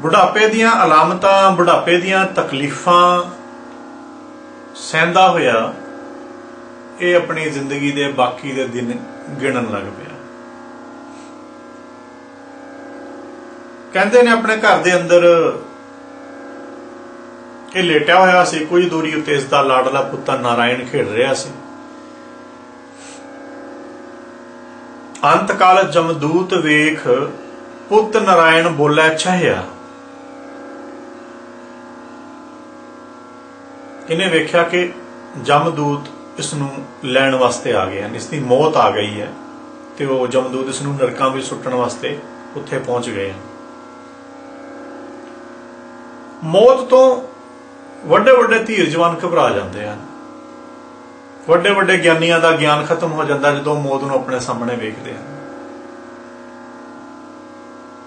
ਬੁਢਾਪੇ ਦੀਆਂ ਅਲਾਮਤਾਂ, ਬੁਢਾਪੇ ਦੀਆਂ ਤਕਲੀਫਾਂ, ਸਹਿੰਦਾ ਹੋਇਆ, ਇਹ ਆਪਣੀ ਜ਼ਿੰਦਗੀ ਦੇ ਬਾਕੀ ਦੇ ਦਿਨ ਗਿਣਨ ਲੱਗ ਪਿਆ। ਕਹਿੰਦੇ ਨੇ ਆਪਣੇ ਘਰ ਦੇ ਅੰਦਰ, ਇਹ ਲੇਟਿਆ ਹੋਇਆ ਸੀ ਕੁਝ ਦੂਰੀ ਉੱਤੇ ਇਸ ਦਾ ਲਾਡਲਾ ਪੁੱਤਰ ਨਾਰਾਇਣ ਖੇਡ ਰਿਹਾ ਸੀ। ਅੰਤ ਕਾਲ ਜਮਦੂਤ ਵੇਖ ਪੁੱਤ ਨਾਰਾਇਣ ਬੋਲੇ ਚਾਹਿਆ ਇਹਨੇ ਵੇਖਿਆ ਕਿ ਜਮਦੂਤ ਇਸ ਨੂੰ ਲੈਣ ਵਾਸਤੇ ਆ ਗਏ ਹਨ। ਇਸ ਦੀ ਮੌਤ ਆ ਗਈ ਹੈ ਤੇ ਉਹ ਜਮਦੂਤ ਇਸ ਨੂੰ ਨਰਕਾਂ ਵਿੱਚ ਸੁੱਟਣ ਵਾਸਤੇ ਉੱਥੇ ਪਹੁੰਚ ਗਏ ਹਨ। ਮੌਤ ਤੋਂ ਵੱਡੇ ਵੱਡੇ ਧੀਰ ਜਵਾਨ ਘਬਰਾ ਜਾਂਦੇ ਹਨ। ਵੱਡੇ ਵੱਡੇ ਗਿਆਨੀਆਂ ਦਾ ਗਿਆਨ ਖਤਮ ਹੋ ਜਾਂਦਾ ਜਦੋਂ ਮੌਤ ਨੂੰ ਆਪਣੇ ਸਾਹਮਣੇ ਵੇਖਦੇ ਹਨ।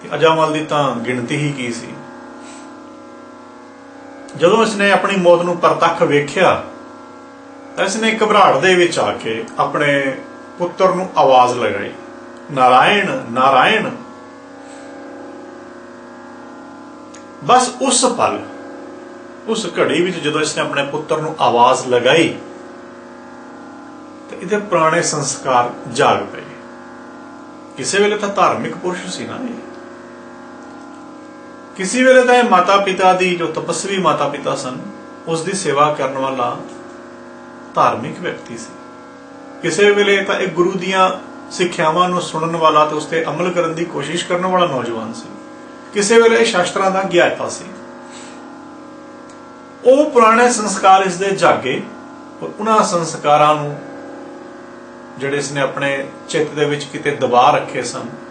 ਤੇ ਅਜਾਮਲ ਦੀ ਤਾਂ ਗਿਣਤੀ ਹੀ ਕੀ ਸੀ? ਜਦੋਂ ਇਸਨੇ ਆਪਣੀ ਮੌਤ ਨੂੰ ਪ੍ਰਤੱਖ ਵੇਖਿਆ ਤਾਂ ਇਸਨੇ ਘਬਰਾਹਟ ਦੇ ਵਿੱਚ ਆ ਕੇ ਆਪਣੇ ਪੁੱਤਰ ਨੂੰ ਆਵਾਜ਼ ਲਗਾਈ, ਨਾਰਾਇਣ ਨਾਰਾਇਣ। ਬਸ ਉਸ ਪਲ, ਉਸ ਘੜੀ ਵਿੱਚ ਜਦੋਂ ਇਸਨੇ ਆਪਣੇ ਪੁੱਤਰ ਨੂੰ ਆਵਾਜ਼ ਲਗਾਈ, ਤੇ ਇਹਦੇ ਪੁਰਾਣੇ ਸੰਸਕਾਰ ਜਾਗ ਪਏ। ਕਿਸੇ ਵੇਲੇ ਤਾਂ ਧਾਰਮਿਕ ਪੁਰਸ਼ ਸੀ ਨਾ ਇਹ। ਕਿਸੇ ਵੇਲੇ ਤਾਂ ਇਹ ਮਾਤਾ ਪਿਤਾ ਦੀ ਜੋ ਤਪਸਵੀ ਮਾਤਾ ਪਿਤਾ ਸਨ, ਉਸ ਦੀ ਸੇਵਾ ਕਰਨ ਵਾਲਾ ਧਾਰਮਿਕ ਵਿਅਕਤੀ ਸੀ। ਕਿਸੇ ਵੇਲੇ ਤਾਂ ਇਹ ਗੁਰੂ ਦੀਆਂ ਸਿੱਖਿਆਵਾਂ ਨੂੰ ਸੁਣਨ ਵਾਲਾ ਤੇ ਉਸ ਤੇ ਅਮਲ ਕਰਨ ਦੀ ਕੋਸ਼ਿਸ਼ ਕਰਨ ਵਾਲਾ ਨੌਜਵਾਨ ਸੀ। ਕਿਸੇ ਵੇਲੇ ਇਹ ਸ਼ਾਸਤਰਾਂ ਦਾ ਗਿਆਤਾ ਸੀ। ਉਹ ਪੁਰਾਣੇ ਸੰਸਕਾਰ ਇਸ ਦੇ ਜਾਗੇ ਉਹਨਾਂ ਸੰਸਕਾਰਾਂ ਨੂੰ ਜਿਹੜੇ ਇਸਨੇ ਆਪਣੇ ਚਿੱਤ ਦੇ ਵਿੱਚ ਕਿਤੇ ਦਬਾ ਰੱਖੇ ਸਨ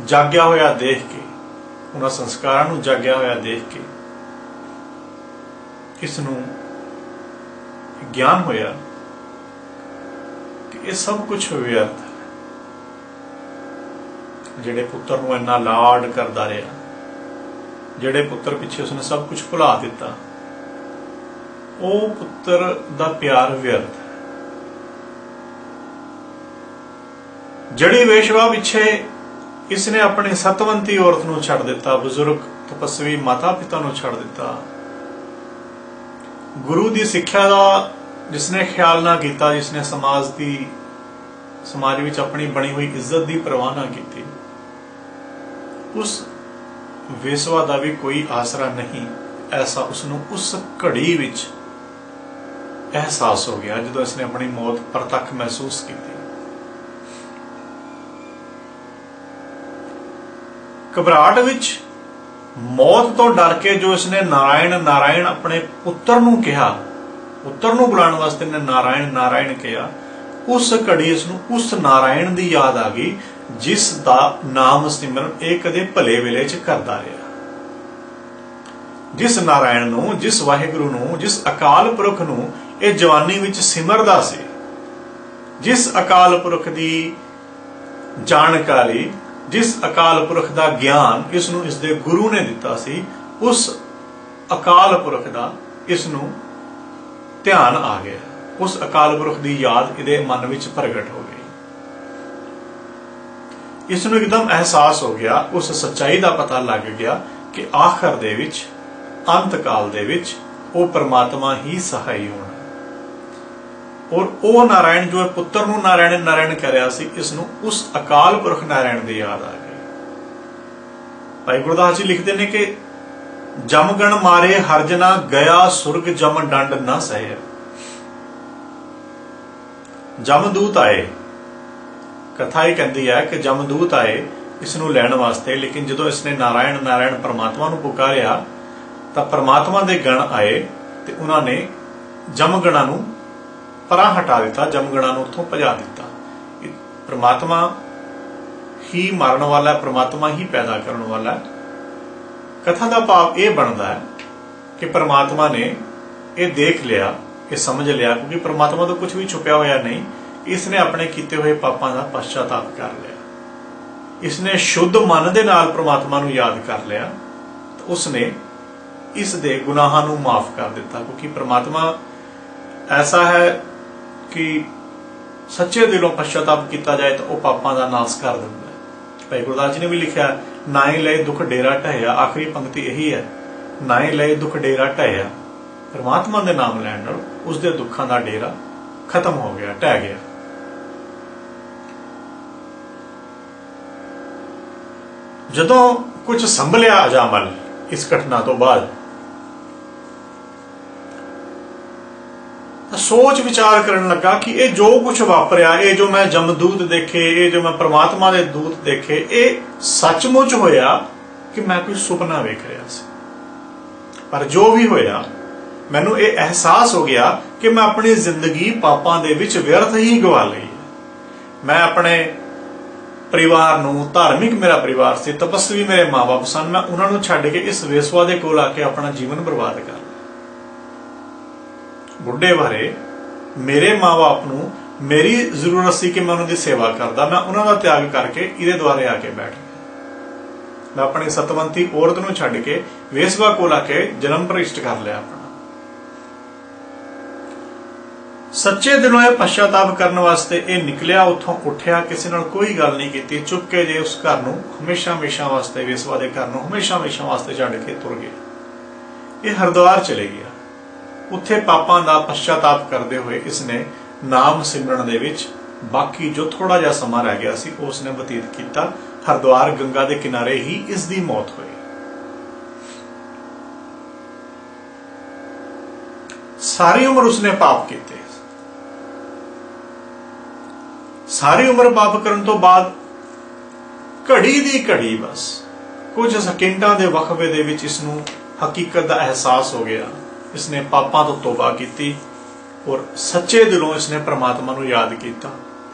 ਜਾਗਿਆ ਹੋਇਆ ਦੇਖ ਕੇ, ਉਹਨਾਂ ਸੰਸਕਾਰਾਂ ਨੂੰ ਜਾਗਿਆ ਹੋਇਆ ਦੇਖ ਕੇ ਇਸ ਨੂੰ ਗਿਆਨ ਹੋਇਆ ਕਿ ਇਹ ਸਭ ਕੁਝ ਵਿਅਰਥ ਜਿਹੜੇ ਪੁੱਤਰ ਨੂੰ ਇੰਨਾ ਲਾਡ ਕਰਦਾ ਰਿਹਾ, ਜਿਹੜੇ ਪੁੱਤਰ ਪਿੱਛੇ ਉਸਨੇ ਸਭ ਕੁਝ ਭੁਲਾ ਦਿੱਤਾ, ਉਹ ਪੁੱਤਰ ਦਾ ਪਿਆਰ ਵਿਅਰਥ ਹੈ। ਜੜੀ ਵੇਸ਼ਵਾ ਪਿੱਛੇ ਇਸਨੇ ਆਪਣੇ ਸਤਵੰਤੀ ਔਰਤ ਨੂੰ ਛੱਡ ਦਿੱਤਾ, ਬਜ਼ੁਰਗ ਤਪਸਵੀ ਮਾਤਾ ਪਿਤਾ ਨੂੰ ਛੱਡ ਦਿੱਤਾ। ਗੁਰੂ ਦੀ ਸਿੱਖਿਆ ਦਾ ਜਿਸਨੇ ਖਿਆਲ ਨਾ ਕੀਤਾ, ਜਿਸਨੇ ਸਮਾਜ ਦੀ, ਸਮਾਜ ਵਿੱਚ ਆਪਣੀ ਬਣੀ ਹੋਈ ਇੱਜ਼ਤ ਦੀ ਪਰਵਾਹ ਨਾ ਕੀਤੀ, ਉਸ ਵੇਸਵਾ ਦਾ ਵੀ ਕੋਈ ਆਸਰਾ ਨਹੀਂ, ਐਸਾ ਉਸ ਨੂੰ ਉਸ ਘੜੀ ਵਿੱਚ ਅਹਿਸਾਸ ਹੋ ਗਿਆ, ਜਦੋਂ ਇਸਨੇ ਆਪਣੀ ਮੌਤ ਪ੍ਰਤੱਖ ਮਹਿਸੂਸ ਕੀਤੀ। ਘਬਰਾਹਟ ਵਿੱਚ ਮੌਤ ਤੋਂ ਡਰ ਕੇ ਜੋ ਇਸਨੇ ਨਾਰਾਇਣ ਨਾਰਾਇਣ ਆਪਣੇ ਪੁੱਤਰ ਨੂੰ ਕਿਹਾ, ਪੁੱਤਰ ਨੂੰ ਬੁਲਾਉਣ ਵਾਸਤੇ ਨੇ ਨਾਰਾਇਣ ਨਾਰਾਇਣ ਕਿਹਾ, ਉਸ ਘੜੀ ਇਸ ਨੂੰ ਉਸ ਨਾਰਾਇਣ ਦੀ ਯਾਦ ਆ ਗਈ, ਜਿਸ ਦਾ ਨਾਮ ਸਿਮਰਨ ਇਹ ਕਦੇ ਭਲੇ ਵੇਲੇ ਚ ਕਰਦਾ ਰਿਹਾ। ਜਿਸ ਨਾਰਾਇਣ ਨੂੰ, ਜਿਸ ਵਾਹਿਗੁਰੂ ਨੂੰ, ਜਿਸ ਅਕਾਲ ਪੁਰਖ ਨੂੰ ਇਹ ਜਵਾਨੀ ਵਿੱਚ ਸਿਮਰਦਾ ਸੀ, ਜਿਸ ਅਕਾਲ ਪੁਰਖ ਦੀ ਜਾਣਕਾਰੀ ਜਿਸ ਅਕਾਲ ਪੁਰਖ ਦਾ ਗਿਆਨ ਇਸ ਨੂੰ ਇਸ ਦੇ ਗੁਰੂ ਨੇ ਦਿੱਤਾ ਸੀ, ਉਸ ਅਕਾਲ ਪੁਰਖ ਦਾ ਇਸ ਨੂੰ ਧਿਆਨ ਆ ਗਿਆ। ਉਸ ਅਕਾਲ ਪੁਰਖ ਦੀ ਯਾਦ ਇਹਦੇ ਮਨ ਵਿੱਚ ਪ੍ਰਗਟ ਹੋ ਗਈ। ਇਸ ਨੂੰ ਇੱਕਦਮ ਅਹਿਸਾਸ ਹੋ ਗਿਆ, ਉਸ ਸੱਚਾਈ ਦਾ ਪਤਾ ਲੱਗ ਗਿਆ ਕਿ ਆਖਰ ਦੇ ਵਿੱਚ ਅੰਤ ਕਾਲ ਦੇ ਵਿੱਚ ਉਹ ਪਰਮਾਤਮਾ ਹੀ ਸਹਾਈ ਹੋਣਾ। ਔਰ ਉਹ ਨਾਰਾਇਣ ਜੋ ਹੈ ਪੁੱਤਰ ਨੂੰ ਨਾਰਾਇਣ ਨਾਰਾਇਣ ਕਰਿਆ ਸੀ, ਇਸ ਨੂੰ ਉਸ ਅਕਾਲ ਪੁਰਖ ਨਾਰਾਇਣ ਦੀ ਯਾਦ ਆ ਗਈ। ਭਾਈ ਗੁਰਦਾਸ ਜੀ ਲਿਖਦੇ ਨੇ ਕਿ ਜਮਗਣ ਮਾਰੇ ਹਰਜਨਾ ਗਿਆ, ਸੁਰਗ ਜਮ ਡੰਡ ਨਾ ਸਹਿ। ਜਮਦੂਤ ਆਏ। ਕਥਾ ਇਹ ਕਹਿੰਦੀ ਹੈ ਕਿ ਜਮਦੂਤ ਆਏ ਇਸ ਨੂੰ ਲੈਣ ਵਾਸਤੇ, ਲੇਕਿਨ ਜਦੋਂ ਇਸਨੇ ਨਾਰਾਇਣ ਨਾਰਾਇਣ ਪਰਮਾਤਮਾ ਨੂੰ ਪੁਕਾਰਿਆ, ਤਾਂ ਪਰਮਾਤਮਾ ਦੇ ਗਣ ਆਏ ਤੇ ਉਹਨਾਂ ਨੇ ਜਮਗਣਾ ਨੂੰ ਪਰਾਂ ਹਟਾ ਦਿੱਤਾ, ਜਮਗਣਾ ਨੂੰ ਉੱਥੋਂ ਭਜਾ ਦਿੱਤਾ। ਪ੍ਰਮਾਤਮਾ ਹੀ ਮਾਰਨ ਵਾਲਾ ਹੈ ਪ੍ਰਮਾਤਮਾ ਹੀ ਪੈਦਾ ਕਰਨ ਵਾਲਾ ਹੈ। ਕਥਾ ਦਾ ਭਾਵ ਇਹ ਬਣਦਾ ਹੈ ਕਿ ਪ੍ਰਮਾਤਮਾ ਨੇ ਇਹ ਦੇਖ ਲਿਆ, ਇਹ ਸਮਝ ਲਿਆ, ਕਿਉਂਕਿ ਪ੍ਰਮਾਤਮਾ ਤੋਂ ਕੁਝ ਵੀ ਛੁਪਿਆ ਹੋਇਆ ਨਹੀਂ ਇਸ ਨੇ ਆਪਣੇ ਕੀਤੇ ਹੋਏ ਪਾਪਾਂ ਦਾ ਪਛਤਾਤਾਪ ਕਰ ਲਿਆ। ਇਸ ਨੇ ਸ਼ੁੱਧ ਮਨ ਦੇ ਨਾਲ ਪ੍ਰਮਾਤਮਾ ਨੂੰ ਯਾਦ ਕਰ ਲਿਆ, ਤਾਂ ਉਸ ਨੇ ਇਸ ਦੇ ਗੁਨਾਹਾਂ ਨੂੰ ਮਾਫ ਕਰ ਦਿੱਤਾ, ਕਿਉਂਕਿ ਪ੍ਰਮਾਤਮਾ ਐਸਾ ਹੈ ਕਿ ਸੱਚੇ ਦਿਲੋਂ ਪਛਤਾਪ ਕੀਤਾ ਜਾਏ ਤਾਂ ਉਹ ਪਾਪਾਂ ਦਾ ਨਾਸ ਕਰ ਦਿੰਦਾ ਹੈ। ਭਾਈ ਗੁਰਦਾਸ ਜੀ ਨੇ ਵੀ ਲਿਖਿਆ ਨਾਏ ਲਏ ਦੁੱਖ ਡੇਰਾ ਢਹਿਆ। ਆਖਰੀ ਪੰਕਤੀ ਇਹੀ ਹੈ ਨਾਏ ਲਏ ਦੁੱਖ ਡੇਰਾ ਢਹਿਆ। ਪਰਮਾਤਮਾ ਦੇ ਨਾਮ ਲੈਣ ਨਾਲ ਉਸ ਦੇ ਦੁੱਖਾਂ ਦਾ ਡੇਰਾ ਖਤਮ ਹੋ ਗਿਆ, ਢਹਿ ਗਿਆ। ਜਦੋਂ ਕੁਝ ਸੰਭਲਿਆ ਅਜਾਮਲ ਇਸ ਘਟਨਾ ਤੋਂ ਬਾਅਦ ਸੋਚ ਵਿਚਾਰ ਕਰਨ ਲੱਗਾ ਕਿ ਇਹ ਜੋ ਕੁਝ ਵਾਪਰਿਆ, ਇਹ ਜੋ ਮੈਂ ਜਮਦੂਤ ਦੇਖੇ, ਇਹ ਜੋ ਮੈਂ ਪ੍ਰਮਾਤਮਾ ਦੇ ਦੂਤ ਦੇਖੇ, ਇਹ ਸੱਚਮੁੱਚ ਹੋਇਆ ਕਿ ਮੈਂ ਕੋਈ ਸੁਪਨਾ ਵੇਖ ਰਿਹਾ ਸੀ। ਪਰ ਜੋ ਵੀ ਹੋਇਆ, ਮੈਨੂੰ ਇਹ ਅਹਿਸਾਸ ਹੋ ਗਿਆ ਕਿ ਮੈਂ ਆਪਣੀ ਜ਼ਿੰਦਗੀ ਪਾਪਾਂ ਦੇ ਵਿੱਚ ਵਿਅਰਥ ਹੀ ਗਵਾ ਲਈ ਮੈਂ ਆਪਣੇ ਪਰਿਵਾਰ ਨੂੰ, ਧਾਰਮਿਕ ਮੇਰਾ ਪਰਿਵਾਰ ਸੀ, ਤਪਸਵੀ ਮੇਰੇ ਮਾਪੇ ਸਨ, ਮੈਂ ਉਹਨਾਂ ਨੂੰ ਛੱਡ ਕੇ ਇਸ ਵੇਸਵਾ ਦੇ ਕੋਲ ਆ ਕੇ ਆਪਣਾ ਜੀਵਨ ਬਰਬਾਦ ਕਰ ਬੁੱਢੇ ਬਾਰੇ ਮੇਰੇ ਮਾਪੇ ਨੂੰ ਮੇਰੀ ਜ਼ਰੂਰਤ ਸੀ ਕਿ ਮੈਂ ਉਹਨਾਂ ਦੀ ਸੇਵਾ ਕਰਦਾ, ਮੈਂ ਉਹਨਾਂ ਦਾ ਤਿਆਗ ਕਰਕੇ ਇਹਦੇ ਦੁਆਰੇ ਆ ਕੇ ਬੈਠ ਗਿਆ। ਮੈਂ ਆਪਣੀ ਸਤਵੰਤੀ ਔਰਤ ਨੂੰ ਛੱਡ ਕੇ ਵੇਸਵਾ ਕੋਲ ਆ ਕੇ ਜਨਮ ਪ੍ਰਿਸ਼ਟ ਕਰ ਲਿਆ ਆਪਣਾ। ਸੱਚੇ ਦਿਲੋਂ ਇਹ ਪਛਤਾਪ ਕਰਨ ਵਾਸਤੇ ਇਹ ਨਿਕਲਿਆ, ਉੱਥੋਂ ਉੱਠਿਆ, ਕਿਸੇ ਨਾਲ ਕੋਈ ਗੱਲ ਨਹੀਂ ਕੀਤੀ, ਚੁੱਪ ਕੇ ਜੇ ਉਸ ਘਰ ਨੂੰ ਹਮੇਸ਼ਾ ਹਮੇਸ਼ਾ ਵਾਸਤੇ, ਵੇਸਵਾ ਦੇ ਘਰ ਨੂੰ ਹਮੇਸ਼ਾ ਹਮੇਸ਼ਾ ਵਾਸਤੇ ਛੱਡ ਕੇ ਤੁਰ ਗਿਆ। ਇਹ ਹਰਦੁਆਰ ਚਲੇ ਗਿਆ। ਉੱਥੇ ਪਾਪਾਂ ਦਾ ਪਛਤਾਪ ਕਰਦੇ ਹੋਏ ਇਸਨੇ ਨਾਮ ਸਿਮਰਨ ਦੇ ਵਿੱਚ ਬਾਕੀ ਜੋ ਥੋੜਾ ਜਿਹਾ ਸਮਾਂ ਰਹਿ ਗਿਆ ਸੀ ਉਸ ਨੇ ਬਤੀਤ ਕੀਤਾ, ਹਰਦੁਆਰ ਗੰਗਾ ਦੇ ਕਿਨਾਰੇ ਹੀ ਇਸ ਦੀ ਮੌਤ ਹੋਈ। ਸਾਰੀ ਉਮਰ ਉਸਨੇ ਪਾਪ ਕੀਤੇ। ਸਾਰੀ ਉਮਰ ਪਾਪ ਕਰਨ ਤੋਂ ਬਾਅਦ ਘੜੀ ਦੀ ਘੜੀ ਬਸ, ਕੁਝ ਸਕਿੰਟਾਂ ਦੇ ਵਕਫੇ ਦੇ ਵਿੱਚ ਇਸ ਨੂੰ ਹਕੀਕਤ ਦਾ ਅਹਿਸਾਸ ਹੋ ਗਿਆ। ਇਸਨੇ ਪਾਪਾਂ ਤੋਂ ਤੋਬਾ ਕੀਤੀ ਔਰ ਸੱਚੇ ਦਿਲੋਂ ਇਸਨੇ ਪ੍ਰਮਾਤਮਾ ਨੂੰ ਯਾਦ ਕੀਤਾ।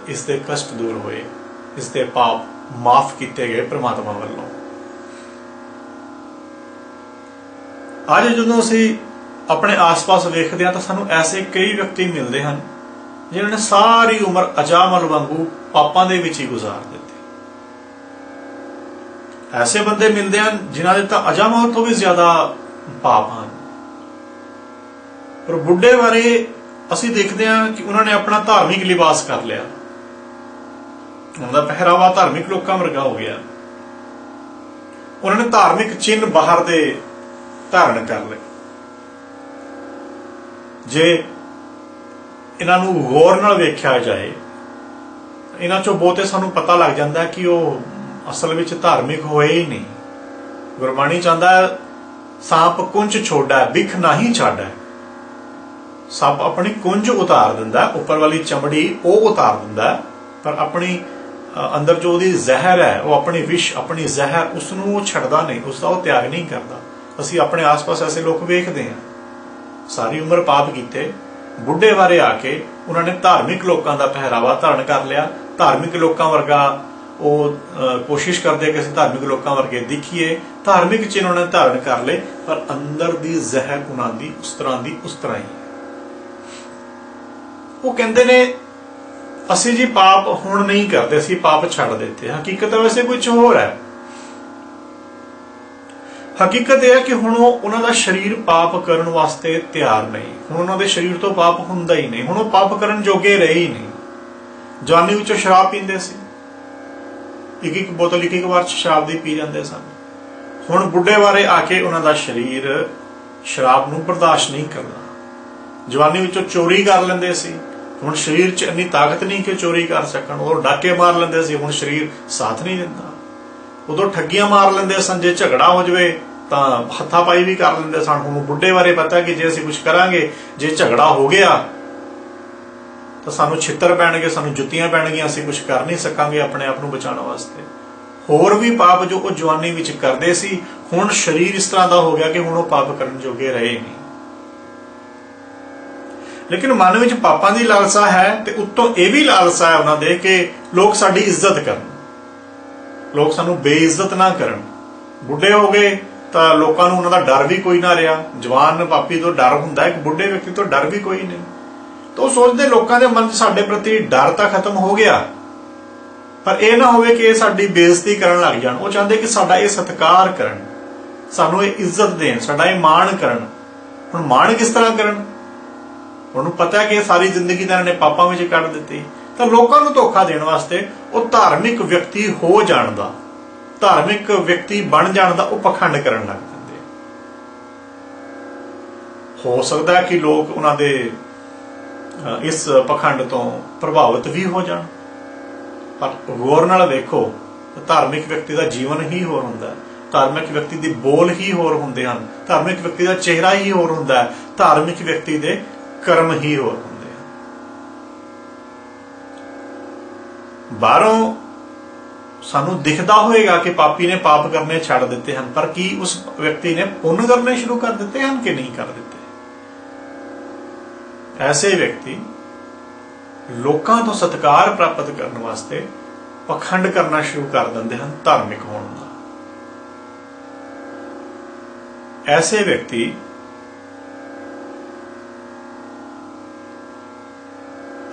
ਇਸ ਦੇ ਕਸ਼ਟ ਦੂਰ ਹੋਏ। ਇਸ ਦੇ ਪਾਪ ਮਾਫ ਕੀਤੇ ਗਏ ਪ੍ਰਮਾਤਮਾ ਵੱਲੋਂ। ਅੱਜ ਜਦੋਂ ਅਸੀਂ ਆਪਣੇ ਆਸ-ਪਾਸ ਵੇਖਦੇ ਹਾਂ ਤਾਂ ਸਾਨੂੰ ਐਸੇ ਕਈ ਵਿਅਕਤੀ ਮਿਲਦੇ ਹਨ, ਜਿਨ੍ਹਾਂ ਨੇ ਸਾਰੀ ਉਮਰ ਅਜਾਮਲ ਵਾਂਗੂ ਪਾਪਾਂ ਦੇ ਵਿੱਚ ਹੀ ਗੁਜ਼ਾਰ ਦਿੱਤੀ। ਐਸੇ ਬੰਦੇ ਮਿਲਦੇ ਹਨ ਜਿਨ੍ਹਾਂ ਦੇ ਤਾਂ ਅਜਾਮਲ ਤੋਂ ਵੀ ਜ਼ਿਆਦਾ ਪਾਪ ਹਨ। ਪਰ ਬੁੱਢੇ ਬਾਰੇ ਅਸੀਂ ਦੇਖਦੇ ਹਾਂ ਕਿ ਉਹਨਾਂ ਨੇ ਆਪਣਾ ਧਾਰਮਿਕ ਲਿਬਾਸ ਕਰ ਲਿਆ। ਉਹਨਾਂ ਦਾ ਪਹਿਰਾਵਾ ਧਾਰਮਿਕ ਲੋਕਾਂ ਵਰਗਾ ਹੋ ਗਿਆ। ਉਹਨਾਂ ਨੇ ਧਾਰਮਿਕ ਚਿੰਨ੍ਹ ਬਾਹਰ ਦੇ ਧਾਰਨ ਕਰ ਲਏ। ਜੇ ਇਹਨਾਂ ਨੂੰ ਗੌਰ ਨਾਲ ਵੇਖਿਆ ਜਾਏ, ਇਹਨਾਂ ਚੋਂ ਬਹੁਤੇ ਸਾਨੂੰ ਪਤਾ ਲੱਗ ਜਾਂਦਾ ਕਿ ਉਹ ਅਸਲ ਵਿੱਚ ਧਾਰਮਿਕ ਹੋਏ ਹੀ ਨਹੀਂ। ਗੁਰਬਾਣੀ ਚਾਹੁੰਦਾ ਹੈ, ਸਾਪ ਕੁੰਜ ਛੋੜਾ ਬਿਖ ਨਹੀਂ ਛਾੜਾ ਸੱਪ ਆਪਣੀ ਕੁੰਜ ਉਤਾਰ ਦਿੰਦਾ, ਉੱਪਰ ਵਾਲੀ ਚਮੜੀ ਉਹ ਉਤਾਰ ਦਿੰਦਾ, ਪਰ ਆਪਣੀ ਅੰਦਰ ਜੋ ਉਹਦੀ ਜ਼ਹਿਰ ਹੈ, ਉਹ ਆਪਣੀ ਵਿਸ਼, ਆਪਣੀ ਜ਼ਹਿਰ ਉਸ ਨੂੰ ਉਹ ਛੱਡਦਾ ਨਹੀਂ ਉਸ ਦਾ ਉਹ ਤਿਆਗ ਨਹੀਂ ਕਰਦਾ। ਅਸੀਂ ਆਪਣੇ ਆਸ-ਪਾਸ ਐਸੇ ਲੋਕ ਵੇਖਦੇ ਹਾਂ। ਸਾਰੀ ਉਮਰ ਪਾਪ ਕੀਤੇ, ਬੁੱਢੇ ਬਾਰੇ ਆ ਕੇ ਉਹਨਾਂ ਨੇ ਧਾਰਮਿਕ ਲੋਕਾਂ ਦਾ ਪਹਿਰਾਵਾ ਧਾਰਨ ਕਰ ਲਿਆ। ਧਾਰਮਿਕ ਲੋਕਾਂ ਵਰਗਾ ਉਹ ਕੋਸ਼ਿਸ਼ ਕਰਦੇ ਕਿ ਅਸੀਂ ਧਾਰਮਿਕ ਲੋਕਾਂ ਵਰਗੇ ਦਿਖੀਏ। ਧਾਰਮਿਕ ਚਿੰਨ੍ਹ ਉਹਨਾਂ ਨੇ ਧਾਰਨ ਕਰ ਲਏ, ਪਰ ਅੰਦਰ ਦੀ ਜ਼ਹਿਰ ਉਹਨਾਂ ਦੀ ਉਸ ਤਰ੍ਹਾਂ ਦੀ ਉਸ ਤਰ੍ਹਾਂ ਹੀ। ਉਹ ਕਹਿੰਦੇ ਨੇ, ਅਸੀਂ ਜੀ ਪਾਪ ਹੁਣ ਨਹੀਂ ਕਰਦੇ, ਅਸੀਂ ਪਾਪ ਛੱਡ ਦਿੱਤੇ। ਹਕੀਕਤ ਵੈਸੇ ਕੁਝ ਹੋਰ ਹੈ। ਹਕੀਕਤ ਇਹ ਹੈ ਕਿ ਹੁਣ ਉਹ ਉਹਨਾਂ ਦਾ ਸਰੀਰ ਪਾਪ ਕਰਨ ਵਾਸਤੇ ਤਿਆਰ ਨਹੀਂ। ਹੁਣ ਉਹਨਾਂ ਦੇ ਸਰੀਰ ਤੋਂ ਪਾਪ ਹੁੰਦਾ ਹੀ ਨਹੀਂ। ਹੁਣ ਉਹ ਪਾਪ ਕਰਨ ਜੋਗੇ ਰਹੇ ਹੀ ਨਹੀਂ। ਜਵਾਨੀ ਵਿੱਚੋਂ ਸ਼ਰਾਬ ਪੀਂਦੇ ਸੀ। ਇੱਕ ਇੱਕ ਬੋਤਲ, ਇੱਕ ਇੱਕ ਵਾਰ ਸ਼ਰਾਬ ਦੀ ਪੀ ਜਾਂਦੇ ਸਨ। ਹੁਣ ਬੁੱਢੇ ਬਾਰੇ ਆ ਕੇ ਉਹਨਾਂ ਦਾ ਸਰੀਰ ਸ਼ਰਾਬ ਨੂੰ ਬਰਦਾਸ਼ਤ ਨਹੀਂ ਕਰਦਾ। ਜਵਾਨੀ ਵਿੱਚੋਂ ਚੋਰੀ ਕਰ ਲੈਂਦੇ ਸੀ। ਹੁਣ ਸਰੀਰ 'ਚ ਇੰਨੀ ਤਾਕਤ ਨਹੀਂ ਕਿ ਚੋਰੀ ਕਰ ਸਕਣ, ਉਹ ਡਾਕੇ ਮਾਰ ਲੈਂਦੇ ਸੀ, ਹੁਣ ਸਰੀਰ ਸਾਥ ਨਹੀਂ ਦਿੰਦਾ। ਉਦੋਂ ਠੱਗੀਆਂ ਮਾਰ ਲੈਂਦੇ ਸਨ, ਜੇ ਝਗੜਾ ਹੋ ਜਵੇ ਤਾਂ ਹੱਥਾਪਾਈ ਵੀ ਕਰ ਲੈਂਦੇ ਸਨ। ਹੁਣ ਬੁੱਢੇ ਬਾਰੇ ਪਤਾ ਕਿ ਜੇ ਅਸੀਂ ਕੁਝ ਕਰਾਂਗੇ, ਜੇ ਝਗੜਾ ਹੋ ਗਿਆ, ਤਾਂ ਸਾਨੂੰ ਛਿੱਤਰ ਪੈਣਗੇ, ਸਾਨੂੰ ਜੁੱਤੀਆਂ ਪੈਣਗੀਆਂ, ਅਸੀਂ ਕੁਝ ਕਰ ਨਹੀਂ ਸਕਾਂਗੇ ਆਪਣੇ ਆਪ ਨੂੰ ਬਚਾਉਣ ਵਾਸਤੇ। ਹੋਰ ਵੀ ਪਾਪ ਜੋ ਉਹ ਜਵਾਨੀ ਵਿੱਚ ਕਰਦੇ ਸੀ, ਹੁਣ ਸਰੀਰ ਇਸ ਤਰ੍ਹਾਂ ਦਾ ਹੋ ਗਿਆ ਕਿ ਹੁਣ ਉਹ ਪਾਪ ਕਰਨ ਜੋਗੇ ਰਹੇ ਨਹੀਂ। ਲੇਕਿਨ ਮਨ ਵਿੱਚ ਪਾਪਾਂ ਦੀ ਲਾਲਸਾ ਹੈ ਤੇ ਉੱਤੋਂ ਇਹ ਵੀ ਲਾਲਸਾ ਹੈ ਉਹਨਾਂ ਦੇ ਕਿ ਲੋਕ ਸਾਡੀ ਇੱਜ਼ਤ ਕਰਨ। ਲੋਕ ਸਾਨੂੰ ਬੇਇੱਜ਼ਤ ਨਾ ਕਰਨ। ਬੁੱਢੇ ਹੋ ਗਏ ਤਾਂ ਲੋਕਾਂ ਨੂੰ ਉਹਨਾਂ ਦਾ ਡਰ ਵੀ ਕੋਈ ਨਾ ਰਿਹਾ। ਜਵਾਨ ਪਾਪੀ ਤੋਂ ਡਰ ਹੁੰਦਾ ਹੈ, ਇੱਕ ਬੁੱਢੇ ਵਿਅਕਤੀ ਤੋਂ ਡਰ ਵੀ ਕੋਈ ਨਹੀਂ। ਤਾਂ ਉਹ ਸੋਚਦੇ ਲੋਕਾਂ ਦੇ ਮਨ 'ਚ ਸਾਡੇ ਪ੍ਰਤੀ ਡਰ ਤਾਂ ਖਤਮ ਹੋ ਗਿਆ। ਪਰ ਇਹ ਨਾ ਹੋਵੇ ਕਿ ਇਹ ਸਾਡੀ ਬੇਇੱਜ਼ਤੀ ਕਰਨ ਲੱਗ ਜਾਣ। ਉਹ ਚਾਹੁੰਦੇ ਕਿ ਸਾਡਾ ਇਹ ਸਤਿਕਾਰ ਕਰਨ। ਸਾਨੂੰ ਇਹ ਇੱਜ਼ਤ ਦੇਣ, ਸਾਡਾ ਇਹ ਮਾਣ ਕਰਨ। ਹੁਣ ਮਾਣ ਕਿਸ ਤਰ੍ਹਾਂ ਕਰਨ? ਉਹਨੂੰ ਪਤਾ ਹੈ ਕਿ ਇਹ ਸਾਰੀ ਜ਼ਿੰਦਗੀ ਤਾਂ ਇਹਨਾਂ ਨੇ ਪਾਪਾਂ ਵਿੱਚ ਕੱਢ ਦਿੱਤੀ। ਤਾਂ ਲੋਕਾਂ ਨੂੰ ਧੋਖਾ ਦੇਣ ਵਾਸਤੇ ਉਹ ਧਾਰਮਿਕ ਵਿਅਕਤੀ ਹੋ ਜਾਣ ਦਾ, ਧਾਰਮਿਕ ਵਿਅਕਤੀ ਬਣ ਜਾਣ ਦਾ ਉਹ ਪਖੰਡ ਕਰਨ ਲੱਗ ਜਾਂਦੇ ਹੋ ਸਕਦਾ ਕਿ ਲੋਕ ਉਹਨਾਂ ਦੇ ਇਸ ਪਖੰਡ ਤੋਂ ਪ੍ਰਭਾਵਿਤ ਵੀ ਹੋ ਜਾਣ। ਪਰ ਗੌਰ ਨਾਲ ਵੇਖੋ, ਧਾਰਮਿਕ ਵਿਅਕਤੀ ਦਾ ਜੀਵਨ ਹੀ ਹੋਰ ਹੁੰਦਾ ਧਾਰਮਿਕ ਵਿਅਕਤੀ ਦੇ ਬੋਲ ਹੀ ਹੋਰ ਹੁੰਦੇ ਹਨ। ਧਾਰਮਿਕ ਵਿਅਕਤੀ ਦਾ ਚਿਹਰਾ ਹੀ ਹੋਰ ਹੁੰਦਾ ਧਾਰਮਿਕ ਵਿਅਕਤੀ ਦੇ ਕਰਮ ਹੀ ਹੋਰ ਹੁੰਦੇ ਹਨ ਬਾਹਰੋਂ ਸਾਨੂੰ ਦਿਖਦਾ ਹੋਏਗਾ ਕਿ ਪਾਪੀ ਨੇ ਪਾਪ ਕਰਨੇ ਛੱਡ ਦਿੱਤੇ ਹਨ, ਪਰ ਕੀ ਉਸ ਵਿਅਕਤੀ ਨੇ ਪੁੰਨ ਕਰਨੇ ਸ਼ੁਰੂ ਕਰ ਦਿੱਤੇ ਹਨ ਕਿ ਨਹੀਂ ਕਰ ਦਿੱਤੇ? ਐਸੇ ਵਿਅਕਤੀ ਲੋਕਾਂ ਤੋਂ ਸਤਿਕਾਰ ਪ੍ਰਾਪਤ ਕਰਨ ਵਾਸਤੇ ਪਖੰਡ ਕਰਨਾ ਸ਼ੁਰੂ ਕਰ ਦਿੰਦੇ ਹਨ ਧਾਰਮਿਕ ਹੋਣ ਦਾ ਐਸੇ ਵਿਅਕਤੀ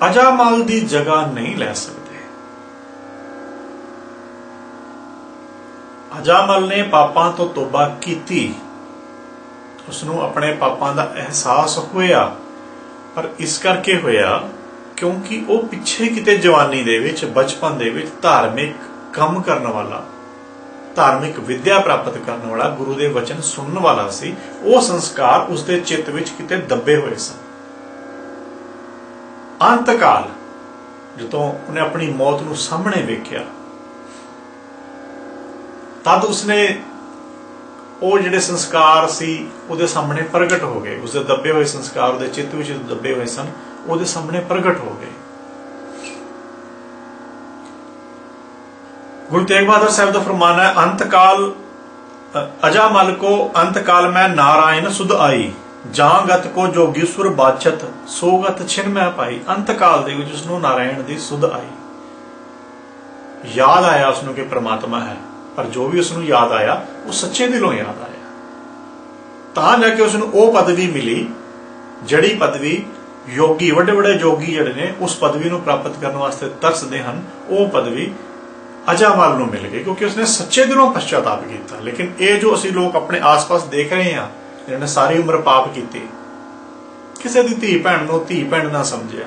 ਅਜਾਮਲ ਦੀ ਜਗ੍ਹਾ ਨਹੀਂ ਲੈ ਸਕਦੇ। ਅਜਾਮਲ ਨੇ ਪਾਪਾਂ ਤੋਂ ਤੋਬਾ ਕੀਤੀ। ਉਸ ਨੂੰ ਆਪਣੇ ਪਾਪਾਂ ਦਾ ਅਹਿਸਾਸ ਹੋਇਆ। ਪਰ ਇਸ ਕਰਕੇ ਹੋਇਆ ਕਿਉਂਕਿ ਉਹ ਪਿੱਛੇ ਕਿਤੇ ਜਵਾਨੀ ਦੇ ਵਿੱਚ, ਬਚਪਨ ਦੇ ਵਿੱਚ ਧਾਰਮਿਕ ਕੰਮ ਕਰਨ ਵਾਲਾ, ਧਾਰਮਿਕ ਵਿਦਿਆ ਪ੍ਰਾਪਤ ਕਰਨ ਵਾਲਾ, ਗੁਰੂ ਦੇ ਵਚਨ ਸੁਣਨ ਵਾਲਾ ਸੀ। ਉਹ ਸੰਸਕਾਰ ਉਸ ਦੇ ਚਿੱਤ ਵਿੱਚ ਕਿਤੇ ਦੱਬੇ ਹੋਏ ਸਨ। ਅੰਤਕਾਲ, ਜਦੋਂ ਉਹਨੇ ਆਪਣੀ ਮੌਤ ਨੂੰ ਸਾਹਮਣੇ ਵੇਖਿਆ, ਤਦ ਉਸਨੇ ਉਹ ਜਿਹੜੇ ਸੰਸਕਾਰ ਸੀ, ਉਹਦੇ ਸਾਹਮਣੇ ਪ੍ਰਗਟ ਹੋ ਗਏ। ਉਸਦੇ ਦੱਬੇ ਹੋਏ ਸੰਸਕਾਰ, ਉਹਦੇ ਚਿੱਤ ਵਿੱਚ ਦੱਬੇ ਹੋਏ ਸਨ, ਉਹਦੇ ਸਾਹਮਣੇ ਪ੍ਰਗਟ ਹੋ ਗਏ। ਗੁਰੂ ਤੇਗ ਬਹਾਦਰ ਸਾਹਿਬ ਦਾ ਫਰਮਾਨ ਹੈ, ਅੰਤਕਾਲ ਅਜਾ ਅਜਾਮਲ ਕੋ ਅੰਤਕਾਲ ਮੈਂ ਨਾਰਾਇਣ ਸੁਧ ਆਈ। ਜਾਂ ਗਤ ਕੋ ਜੋਗੀਸੁਰ ਬਾਚਤ, ਸੋਗਤ ਛਿਨ ਮੈਂ ਪਾਈ। ਅੰਤਕਾਲ ਦੇ ਵਿੱਚ ਉਸ ਨੂੰ ਨਾਰਾਇਣ ਦੀ ਸੁਧ ਆਈ। ਯਾਦ ਆਇਆ ਉਸ ਨੂੰ ਕਿ ਪ੍ਰਮਾਤਮਾ ਹੈ, ਪਰ ਜੋ ਵੀ ਉਸ ਨੂੰ ਯਾਦ ਆਇਆ, ਉਹ ਸੱਚੇ ਦਿਲੋਂ ਯਾਦ ਆਇਆ। ਤਾਂ ਜਾ ਕੇ ਉਸ ਨੂੰ ਉਹ ਪਦਵੀ ਮਿਲੀ, ਜਿਹੜੀ ਪਦਵੀ ਯੋਗੀ, ਵੱਡੇ ਵੱਡੇ ਯੋਗੀ ਜਿਹੜੇ ਨੇ, ਉਸ ਪਦਵੀ ਨੂੰ ਪ੍ਰਾਪਤ ਕਰਨ ਵਾਸਤੇ ਤਰਸਦੇ ਹਨ, ਉਹ ਪਦਵੀ ਅਜਾਮਲ ਨੂੰ ਮਿਲ ਗਈ, ਕਿਉਂਕਿ ਉਸਨੇ ਸੱਚੇ ਦਿਲੋਂ ਪਛਤਾਪ ਕੀਤਾ। ਲੇਕਿਨ ਇਹ ਜੋ ਅਸੀਂ ਲੋਕ ਆਪਣੇ ਆਸ-ਪਾਸ ਦੇਖ ਰਹੇ ਹਾਂ ਜਿਹਨਾਂ ਨੇ ਸਾਰੀ ਉਮਰ ਪਾਪ ਕੀਤੇ। ਕਿਸੇ ਦੀ ਧੀ ਭੈਣ ਨੂੰ ਧੀ ਭੈਣ ਨਾ ਸਮਝਿਆ।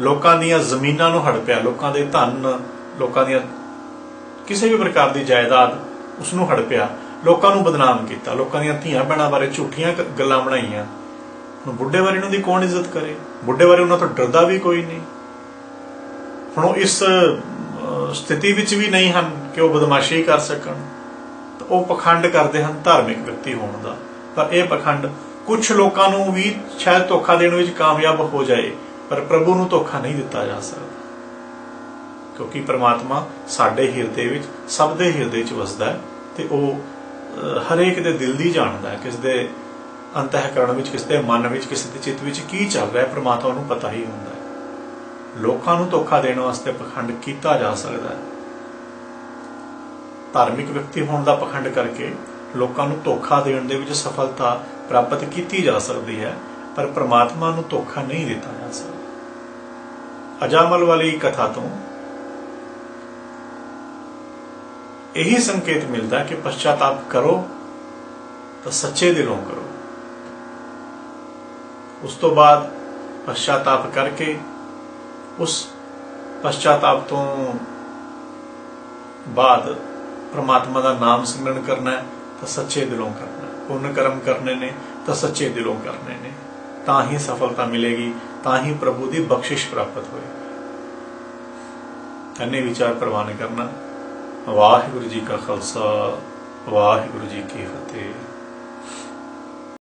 ਲੋਕਾਂ ਦੀਆਂ ਜ਼ਮੀਨਾਂ ਨੂੰ ਹੜਪਿਆ। ਲੋਕਾਂ ਦੇ ਧਨ, ਲੋਕਾਂ ਦੀਆਂ ਕਿਸੇ ਵੀ ਪ੍ਰਕਾਰ ਦੀ ਜਾਇਦਾਦ ਉਸ ਨੂੰ ਹੜਪਿਆ। ਲੋਕਾਂ ਨੂੰ ਬਦਨਾਮ ਕੀਤਾ। ਲੋਕਾਂ ਦੀਆਂ ਧੀਆਂ ਭੈਣਾਂ ਬਾਰੇ ਝੂਠੀਆਂ ਗੱਲਾਂ ਬਣਾਈਆਂ। ਹੁਣ ਬੁੱਢੇ ਬਾਰੇ ਉਹਨਾਂ ਦੀ ਕੌਣ ਇੱਜ਼ਤ ਕਰੇ? ਬੁੱਢੇ ਬਾਰੇ ਉਹਨਾਂ ਤੋਂ ਡਰਦਾ ਵੀ ਕੋਈ ਨਹੀਂ। ਹੁਣ ਉਹ ਇਸ ਸਥਿਤੀ ਵਿੱਚ ਵੀ ਨਹੀਂ ਹਨ ਕਿ ਉਹ ਬਦਮਾਸ਼ੀ ਕਰ ਸਕਣ। ਤਾਂ ਉਹ ਪਖੰਡ ਕਰਦੇ ਹਨ ਧਾਰਮਿਕ ਵਿਅਕਤੀ ਹੋਣ ਦਾ। ਪਰ ਇਹ ਪਖੰਡ ਕੁਝ ਲੋਕਾਂ ਨੂੰ ਵੀ ਸ਼ਾਇਦ ਧੋਖਾ ਦੇਣ ਵਿੱਚ ਕਾਮਯਾਬ ਹੋ ਜਾਏ, ਪਰ ਪ੍ਰਭੂ ਨੂੰ ਧੋਖਾ ਨਹੀਂ ਦਿੱਤਾ ਜਾ ਸਕਦਾ। ਕਿਉਂਕਿ ਪ੍ਰਮਾਤਮਾ ਸਾਡੇ ਹਿਰਦੇ ਵਿੱਚ, ਸਭ ਦੇ ਹਿਰਦੇ ਵਿੱਚ ਵਸਦਾ ਹੈ ਤੇ ਉਹ ਹਰੇਕ ਦੇ ਦਿਲ ਦੀ ਜਾਣਦਾ ਹੈ। ਕਿਸ ਦੇ ਅੰਤःਕਰਣ ਵਿੱਚ, ਕਿਸ ਦੇ ਮਨ ਵਿੱਚ, ਕਿਸ ਦੇ ਚਿੱਤ ਵਿੱਚ ਕੀ ਚੱਲ ਰਿਹਾ ਹੈ, ਪ੍ਰਮਾਤਮਾ ਨੂੰ ਪਤਾ ਹੀ ਹੁੰਦਾ ਹੈ। ਲੋਕਾਂ ਨੂੰ ਧੋਖਾ ਦੇਣ ਵਾਸਤੇ ਪਖੰਡ ਕੀਤਾ ਜਾ ਸਕਦਾ ਹੈ। ਧਾਰਮਿਕ ਵਿਅਕਤੀ ਹੋਣ ਦਾ ਪਖੰਡ ਕਰਕੇ ਲੋਕਾਂ ਨੂੰ ਧੋਖਾ ਦੇਣ ਦੇ ਵਿੱਚ ਸਫਲਤਾ ਪ੍ਰਾਪਤ ਕੀਤੀ ਜਾ ਸਕਦੀ ਹੈ, ਪਰ ਪ੍ਰਮਾਤਮਾ ਨੂੰ ਧੋਖਾ ਨਹੀਂ ਦਿੱਤਾ ਜਾ ਸਕਦਾ। ਅਜਾਮਲ ਵਾਲੀ ਕਥਾ ਤੋਂ ਇਹੀ ਸੰਕੇਤ ਮਿਲਦਾ ਕਿ ਪਛਤਾਪ ਕਰੋ ਤਾਂ ਸੱਚੇ ਦਿਲੋਂ ਕਰੋ। ਉਸ ਤੋਂ ਬਾਅਦ ਪਛਤਾਪ ਕਰਕੇ ਉਸ ਪਛਤਾਪ ਤੋਂ ਬਾਅਦ ਪ੍ਰਮਾਤਮਾ ਦਾ ਨਾਮ ਸਿਮਰਨ ਕਰਨਾ ਹੈ। ਤਾਂ ਸੱਚੇ ਦਿਲੋਂ ਕਰਨਾ। ਪੁੰਨ ਕਰਮ ਕਰਨੇ ਨੇ ਤਾਂ ਸੱਚੇ ਦਿਲੋਂ ਕਰਨੇ ਨੇ। ਤਾਂ ਹੀ ਸਫਲਤਾ ਮਿਲੇਗੀ, ਤਾਂ ਹੀ ਪ੍ਰਭੂ ਦੀ ਬਖਸ਼ਿਸ਼ ਪ੍ਰਾਪਤ ਹੋਏਗੀ। ਅੰਨੇ ਵਿਚਾਰ ਪ੍ਰਵਾਨ ਕਰਨਾ। ਵਾਹਿਗੁਰੂ ਜੀ ਕਾ ਖਾਲਸਾ, ਵਾਹਿਗੁਰੂ ਜੀ ਕੀ ਫਤਿਹ।